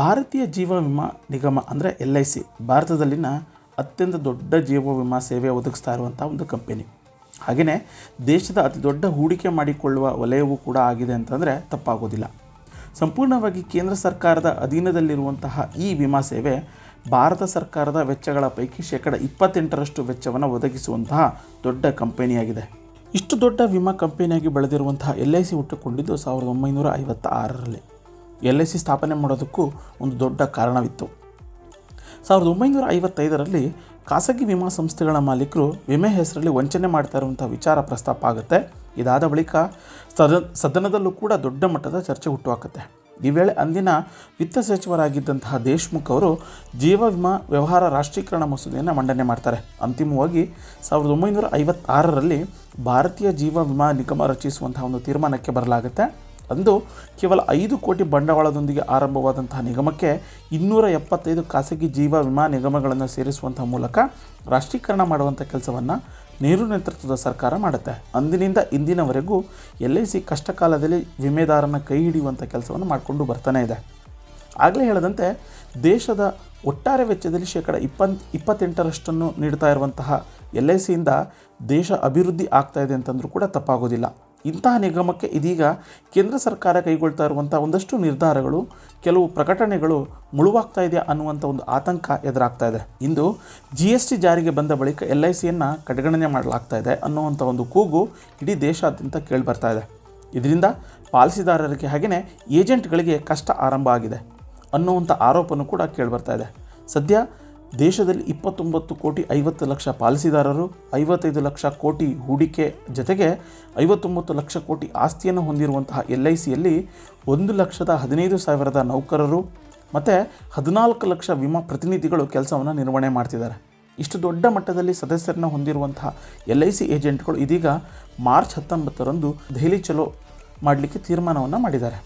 ಭಾರತೀಯ ಜೀವ ವಿಮಾ ನಿಗಮ ಅಂದರೆ ಎಲ್ ಐ ಸಿ, ಭಾರತದಲ್ಲಿನ ಅತ್ಯಂತ ದೊಡ್ಡ ಜೀವ ವಿಮಾ ಸೇವೆ ಒದಗಿಸ್ತಾ ಇರುವಂಥ ಒಂದು ಕಂಪನಿ. ಹಾಗೆಯೇ ದೇಶದ ಅತಿ ದೊಡ್ಡ ಹೂಡಿಕೆ ಮಾಡಿಕೊಳ್ಳುವ ವಲಯವೂ ಕೂಡ ಆಗಿದೆ ಅಂತಂದರೆ ತಪ್ಪಾಗೋದಿಲ್ಲ. ಸಂಪೂರ್ಣವಾಗಿ ಕೇಂದ್ರ ಸರ್ಕಾರದ ಅಧೀನದಲ್ಲಿರುವಂತಹ ಈ ವಿಮಾ ಸೇವೆ ಭಾರತ ಸರ್ಕಾರದ ವೆಚ್ಚಗಳ ಪೈಕಿ ಶೇಕಡ ಇಪ್ಪತ್ತೆಂಟರಷ್ಟು ವೆಚ್ಚವನ್ನು ಒದಗಿಸುವಂತಹ ದೊಡ್ಡ ಕಂಪನಿಯಾಗಿದೆ. ಇಷ್ಟು ದೊಡ್ಡ ವಿಮಾ ಕಂಪನಿಯಾಗಿ ಬೆಳೆದಿರುವಂತಹ ಎಲ್ ಐ ಸಿ ಹುಟ್ಟುಕೊಂಡಿದ್ದು ಸಾವಿರದ ಒಂಬೈನೂರ ಐವತ್ತ ಆರರಲ್ಲಿ ಎಲ್ ಐ ಸಿ ಸ್ಥಾಪನೆ ಮಾಡೋದಕ್ಕೂ ಒಂದು ದೊಡ್ಡ ಕಾರಣವಿತ್ತು. ಸಾವಿರದ ಒಂಬೈನೂರ ಐವತ್ತೈದರಲ್ಲಿ ಖಾಸಗಿ ವಿಮಾ ಸಂಸ್ಥೆಗಳ ಮಾಲೀಕರು ವಿಮೆ ಹೆಸರಲ್ಲಿ ವಂಚನೆ ಮಾಡ್ತಾ ಇರುವಂಥ ವಿಚಾರ ಪ್ರಸ್ತಾಪ ಆಗುತ್ತೆ. ಇದಾದ ಬಳಿಕ ಸದ, ಸದನದಲ್ಲೂ ಕೂಡ ದೊಡ್ಡ ಮಟ್ಟದ ಚರ್ಚೆ ಹುಟ್ಟುಹಾಕುತ್ತೆ. ಈ ವೇಳೆ ಅಂದಿನ ವಿತ್ತ ಸಚಿವರಾಗಿದ್ದಂತಹ ದೇಶ್ಮುಖ್ ಅವರು ಜೀವ ವಿಮಾ ವ್ಯವಹಾರ ರಾಷ್ಟ್ರೀಕರಣ ಮಸೂದೆಯನ್ನು ಮಂಡನೆ ಮಾಡ್ತಾರೆ. ಅಂತಿಮವಾಗಿ ಸಾವಿರದ ಒಂಬೈನೂರ ಐವತ್ತಾರರಲ್ಲಿ ಭಾರತೀಯ ಜೀವ ವಿಮಾ ನಿಗಮ ರಚಿಸುವಂತಹ ಒಂದು ತೀರ್ಮಾನಕ್ಕೆ ಬರಲಾಗುತ್ತೆ. ಅಂದು ಕೇವಲ ಐದು ಕೋಟಿ ಬಂಡವಾಳದೊಂದಿಗೆ ಆರಂಭವಾದಂತಹ ನಿಗಮಕ್ಕೆ ಇನ್ನೂರ ಎಪ್ಪತ್ತೈದು ಖಾಸಗಿ ಜೀವ ವಿಮಾ ನಿಗಮಗಳನ್ನು ಸೇರಿಸುವಂಥ ಮೂಲಕ ರಾಷ್ಟ್ರೀಕರಣ ಮಾಡುವಂಥ ಕೆಲಸವನ್ನು ನೆಹರು ನೇತೃತ್ವದ ಸರ್ಕಾರ ಮಾಡುತ್ತೆ. ಅಂದಿನಿಂದ ಇಂದಿನವರೆಗೂ ಎಲ್ ಐ ಸಿ ಕಷ್ಟಕಾಲದಲ್ಲಿ ವಿಮೆದಾರನ ಕೈ ಹಿಡಿಯುವಂಥ ಕೆಲಸವನ್ನು ಮಾಡಿಕೊಂಡು ಬರ್ತಾನೆ ಇದೆ. ಆಗಲೇ ಹೇಳದಂತೆ ದೇಶದ ಒಟ್ಟಾರೆ ವೆಚ್ಚದಲ್ಲಿ ಶೇಕಡ ಇಪ್ಪತ್, ಇಪ್ಪತ್ತೆಂಟರಷ್ಟನ್ನು ನೀಡ್ತಾ ಇರುವಂತಹ ಎಲ್ ಐ ಸಿಯಿಂದ ದೇಶ ಅಭಿವೃದ್ಧಿ ಆಗ್ತಾ ಇದೆ ಅಂತಂದರೂ ಕೂಡ ತಪ್ಪಾಗೋದಿಲ್ಲ. ಇಂತಹ ನಿಗಮಕ್ಕೆ ಇದೀಗ ಕೇಂದ್ರ ಸರ್ಕಾರ ಕೈಗೊಳ್ತಾ ಇರುವಂಥ ಒಂದಷ್ಟು ನಿರ್ಧಾರಗಳು, ಕೆಲವು ಪ್ರಕಟಣೆಗಳು ಮುಳುವಾಗ್ತಾ ಇದೆ ಅನ್ನುವಂಥ ಒಂದು ಆತಂಕ ಎದುರಾಗ್ತಾ ಇದೆ. ಇಂದು ಜಿ ಎಸ್ ಟಿ ಜಾರಿಗೆ ಬಂದ ಬಳಿಕ ಎಲ್ ಐ ಸಿಯನ್ನು ಕಡೆಗಣನೆ ಮಾಡಲಾಗ್ತಾ ಇದೆ ಅನ್ನುವಂಥ ಒಂದು ಕೂಗು ಇಡೀ ದೇಶಾದ್ಯಂತ ಕೇಳಿಬರ್ತಾ ಇದೆ. ಇದರಿಂದ ಪಾಲಿಸಿದಾರರಿಗೆ ಹಾಗೆಯೇ ಏಜೆಂಟ್ಗಳಿಗೆ ಕಷ್ಟ ಆರಂಭ ಆಗಿದೆ ಅನ್ನುವಂಥ ಆರೋಪನೂ ಕೂಡ ಕೇಳಿಬರ್ತಾ ಇದೆ. ಸದ್ಯ ದೇಶದಲ್ಲಿ ಇಪ್ಪತ್ತೊಂಬತ್ತು ಕೋಟಿ ಐವತ್ತು ಲಕ್ಷ ಪಾಲಿಸಿದಾರರು, ಐವತ್ತೈದು ಲಕ್ಷ ಕೋಟಿ ಹೂಡಿಕೆ ಜೊತೆಗೆ ಐವತ್ತೊಂಬತ್ತು ಲಕ್ಷ ಕೋಟಿ ಆಸ್ತಿಯನ್ನು ಹೊಂದಿರುವಂತಹ ಎಲ್ ಐ ಸಿಯಲ್ಲಿ ಒಂದು ಲಕ್ಷದ ಹದಿನೈದು ಸಾವಿರದ ನೌಕರರು ಮತ್ತು ಹದಿನಾಲ್ಕು ಲಕ್ಷ ವಿಮಾ ಪ್ರತಿನಿಧಿಗಳು ಕೆಲಸವನ್ನು ನಿರ್ವಹಣೆ ಮಾಡ್ತಿದ್ದಾರೆ. ಇಷ್ಟು ದೊಡ್ಡ ಮಟ್ಟದಲ್ಲಿ ಸದಸ್ಯರನ್ನು ಹೊಂದಿರುವಂತಹ ಎಲ್ ಐ ಸಿ ಏಜೆಂಟ್ಗಳು ಇದೀಗ ಮಾರ್ಚ್ ಹತ್ತೊಂಬತ್ತರಂದು ದೆಹಲಿ ಚಲೋ ಮಾಡಲಿಕ್ಕೆ ತೀರ್ಮಾನವನ್ನು ಮಾಡಿದ್ದಾರೆ.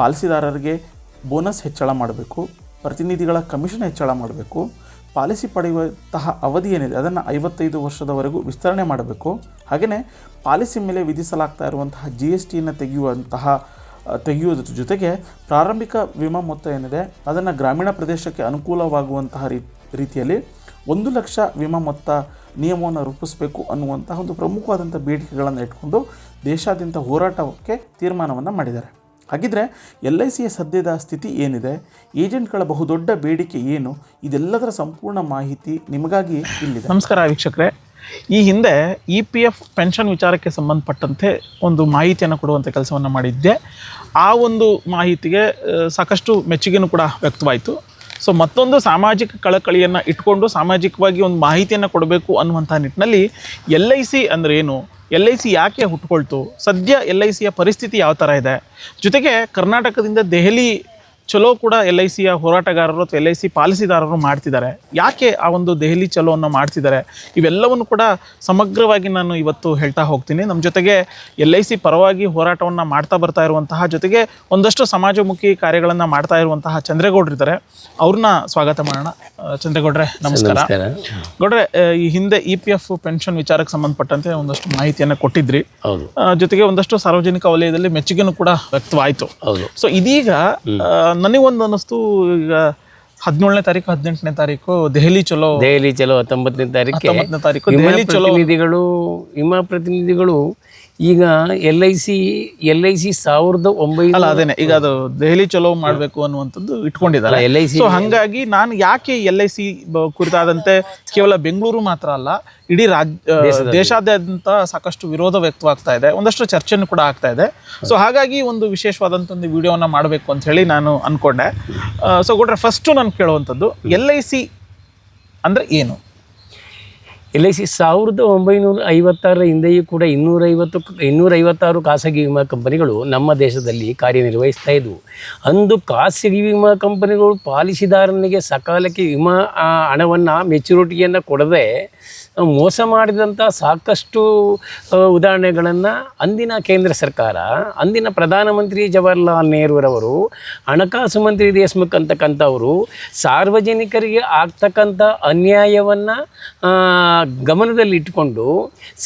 ಪಾಲಿಸಿದಾರರಿಗೆ ಬೋನಸ್ ಹೆಚ್ಚಳ ಮಾಡಬೇಕು, ಪ್ರತಿನಿಧಿಗಳ ಕಮಿಷನ್ ಹೆಚ್ಚಳ ಮಾಡಬೇಕು ಪಾಲಿಸಿ ಪಡೆಯುವಂತಹ ಅವಧಿ ಏನಿದೆ, ಅದನ್ನು ಐವತ್ತೈದು ವರ್ಷದವರೆಗೂ ವಿಸ್ತರಣೆ ಮಾಡಬೇಕು. ಹಾಗೆಯೇ ಪಾಲಿಸಿ ಮೇಲೆ ವಿಧಿಸಲಾಗ್ತಾ ಇರುವಂತಹ ಜಿ ಎಸ್ ಟಿಯನ್ನು ತೆಗೆಯುವಂತಹ ತೆಗೆಯುವುದರ ಜೊತೆಗೆ ಪ್ರಾರಂಭಿಕ ವಿಮಾ ಮೊತ್ತ ಏನಿದೆ, ಅದನ್ನು ಗ್ರಾಮೀಣ ಪ್ರದೇಶಕ್ಕೆ ಅನುಕೂಲವಾಗುವಂತಹ ರೀತಿಯಲ್ಲಿ ಒಂದು ಲಕ್ಷ ವಿಮಾ ಮೊತ್ತ ನಿಯಮವನ್ನು ರೂಪಿಸಬೇಕು ಅನ್ನುವಂತಹ ಒಂದು ಪ್ರಮುಖವಾದಂಥ ಬೇಡಿಕೆಗಳನ್ನು ಇಟ್ಕೊಂಡು ದೇಶಾದ್ಯಂತ ಹೋರಾಟಕ್ಕೆ ತೀರ್ಮಾನವನ್ನು ಮಾಡಿದ್ದಾರೆ. ಹಾಗಿದ್ರೆ ಎಲ್ ಐ ಸಿಯ ಸದ್ಯದ ಸ್ಥಿತಿ ಏನಿದೆ? ಏಜೆಂಟ್ಗಳ ಬಹುದೊಡ್ಡ ಬೇಡಿಕೆ ಏನು? ಇದೆಲ್ಲದರ ಸಂಪೂರ್ಣ ಮಾಹಿತಿ ನಿಮಗಾಗಿ ಇಲ್ಲಿದೆ. ನಮಸ್ಕಾರ ವೀಕ್ಷಕರೇ. ಈ ಹಿಂದೆ ಇ ಪಿ ಎಫ್ ಪೆನ್ಷನ್ ವಿಚಾರಕ್ಕೆ ಸಂಬಂಧಪಟ್ಟಂತೆ ಒಂದು ಮಾಹಿತಿಯನ್ನು ಕೊಡುವಂಥ ಕೆಲಸವನ್ನು ಮಾಡಿದ್ದೆ. ಆ ಒಂದು ಮಾಹಿತಿಗೆ ಸಾಕಷ್ಟು ಮೆಚ್ಚುಗೆನೂ ಕೂಡ ವ್ಯಕ್ತವಾಯಿತು. ಸೊ, ಮತ್ತೊಂದು ಸಾಮಾಜಿಕ ಕಳಕಳಿಯನ್ನು ಇಟ್ಕೊಂಡು ಸಾಮಾಜಿಕವಾಗಿ ಒಂದು ಮಾಹಿತಿಯನ್ನು ಕೊಡಬೇಕು ಅನ್ನುವಂಥ ನಿಟ್ಟಿನಲ್ಲಿ ಎಲ್ ಐ ಸಿ ಅಂದರೆ ಏನು? ಎಲ್ ಐ ಸಿ ಯಾಕೆ ಹುಟ್ಕೊಳ್ತು? ಸದ್ಯ ಎಲ್ ಐ ಸಿಯ ಪರಿಸ್ಥಿತಿ ಯಾವ ಥರ ಇದೆ? ಜೊತೆಗೆ ಕರ್ನಾಟಕದಿಂದ ದೆಹಲಿ ಚಲೋ ಕೂಡ ಎಲ್ ಐ ಸಿಯ ಹೋರಾಟಗಾರರು ಅಥವಾ ಎಲ್ ಐ ಸಿ ಪಾಲಿಸಿದಾರರು ಮಾಡ್ತಿದ್ದಾರೆ. ಯಾಕೆ ಆ ಒಂದು ದೆಹಲಿ ಚಲೋವನ್ನು ಮಾಡ್ತಿದ್ದಾರೆ? ಇವೆಲ್ಲವನ್ನು ಕೂಡ ಸಮಗ್ರವಾಗಿ ನಾನು ಇವತ್ತು ಹೇಳ್ತಾ ಹೋಗ್ತೀನಿ. ನಮ್ಮ ಜೊತೆಗೆ ಎಲ್ ಐ ಸಿ ಪರವಾಗಿ ಹೋರಾಟವನ್ನು ಮಾಡ್ತಾ ಬರ್ತಾ ಇರುವಂತಹ ಜೊತೆಗೆ ಒಂದಷ್ಟು ಸಮಾಜಮುಖಿ ಕಾರ್ಯಗಳನ್ನು ಮಾಡ್ತಾ ಇರುವಂತಹ ಚಂದ್ರೇಗೌಡರಿದ್ದಾರೆ ಅವ್ರನ್ನ ಸ್ವಾಗತ ಮಾಡೋಣ. ಚಂದ್ರೇಗೌಡ್ರೆ ನಮಸ್ಕಾರ. ಗೌಡ್ರೆ ಈ ಹಿಂದೆ ಇ ಪಿ ಎಫ್ ಪೆನ್ಷನ್ ವಿಚಾರಕ್ಕೆ ಸಂಬಂಧಪಟ್ಟಂತೆ ಒಂದಷ್ಟು ಮಾಹಿತಿಯನ್ನು ಕೊಟ್ಟಿದ್ರಿ. ಜೊತೆಗೆ ಒಂದಷ್ಟು ಸಾರ್ವಜನಿಕ ವಲಯದಲ್ಲಿ ಮೆಚ್ಚುಗೆನೂ ಕೂಡ ವ್ಯಕ್ತವಾಯಿತು. ಹೌದು. ಸೊ ಇದೀಗ ನನಗೊಂದು ಅನ್ನಿಸ್ತು ಈಗ ಹದಿನೇಳನೇ ತಾರೀಕು ಹದಿನೆಂಟನೇ ತಾರೀಕು ದೆಹಲಿ ಚಲೋ. ದೆಹಲಿ ಚಲೋ ಹತ್ತೊಂಬತ್ತನೇ ತಾರೀಕು ಹತ್ತೊಂಬತ್ತನೇ ತಾರೀಕು ದೆಹಲಿ ಚಲೋ. ಪ್ರತಿನಿಧಿಗಳು ಹಿಮ ಪ್ರತಿನಿಧಿಗಳು ಈಗ L I C L I C ಸಾವಿರದ ಅಲ್ಲ ಒಂಬೈನೂರ ಅದೇನೆ. ಈಗ ಅದು ದೆಹಲಿ ಚಲೋ ಮಾಡಬೇಕು ಅನ್ನುವಂಥದ್ದು ಇಟ್ಕೊಂಡಿದ್ದಾರೆ. ಎಲ್ ಐ ಸಿ ಸೊ ಹಂಗಾಗಿ ನಾನು ಯಾಕೆ ಎಲ್ ಐ ಸಿ ಕುರಿತಾದಂತೆ ಕೇವಲ ಬೆಂಗಳೂರು ಮಾತ್ರ ಅಲ್ಲ ಇಡೀ ರಾಜ್ಯ ದೇಶಾದ್ಯಂತ ಸಾಕಷ್ಟು ವಿರೋಧ ವ್ಯಕ್ತವಾಗ್ತಾ ಇದೆ. ಒಂದಷ್ಟು ಚರ್ಚೆನೂ ಕೂಡ ಆಗ್ತಾ ಇದೆ. ಸೊ ಹಾಗಾಗಿ ಒಂದು ವಿಶೇಷವಾದಂಥ ಒಂದು ವಿಡಿಯೋನ ಮಾಡಬೇಕು ಅಂತ ಹೇಳಿ ನಾನು ಅನ್ಕೊಂಡೆ. ಸೊ ಕೊಟ್ರೆ ಫಸ್ಟು ನಾನು ಕೇಳುವಂಥದ್ದು ಎಲ್ ಐ ಸಿ ಅಂದರೆ ಏನು? ಎಲ್ ಐ ಸಿ ಸಾವಿರದ ಒಂಬೈನೂರ ಐವತ್ತಾರರ ಹಿಂದೆಯೂ ಕೂಡ ಇನ್ನೂರೈವತ್ತು ಇನ್ನೂರೈವತ್ತಾರು ಖಾಸಗಿ ವಿಮಾ ಕಂಪನಿಗಳು ನಮ್ಮ ದೇಶದಲ್ಲಿ ಕಾರ್ಯನಿರ್ವಹಿಸ್ತಾ ಇದ್ವು. ಅಂದು ಖಾಸಗಿ ವಿಮಾ ಕಂಪನಿಗಳು ಪಾಲಿಸಿದಾರನಿಗೆ ಸಕಾಲಕ್ಕೆ ವಿಮಾ ಹಣವನ್ನು ಮೆಚುರಿಟಿಯನ್ನು ಕೊಡದೆ ಮೋಸ ಮಾಡಿದಂಥ ಸಾಕಷ್ಟು ಉದಾಹರಣೆಗಳನ್ನು ಅಂದಿನ ಕೇಂದ್ರ ಸರ್ಕಾರ, ಅಂದಿನ ಪ್ರಧಾನಮಂತ್ರಿ ಜವಾಹರ್ಲಾಲ್ ನೆಹರೂರವರು, ಹಣಕಾಸು ಮಂತ್ರಿ ದೇಶ್ಮುಖ್ ಅಂತಕ್ಕಂಥವರು ಸಾರ್ವಜನಿಕರಿಗೆ ಆಗ್ತಕ್ಕಂಥ ಅನ್ಯಾಯವನ್ನು ಗಮನದಲ್ಲಿಟ್ಟುಕೊಂಡು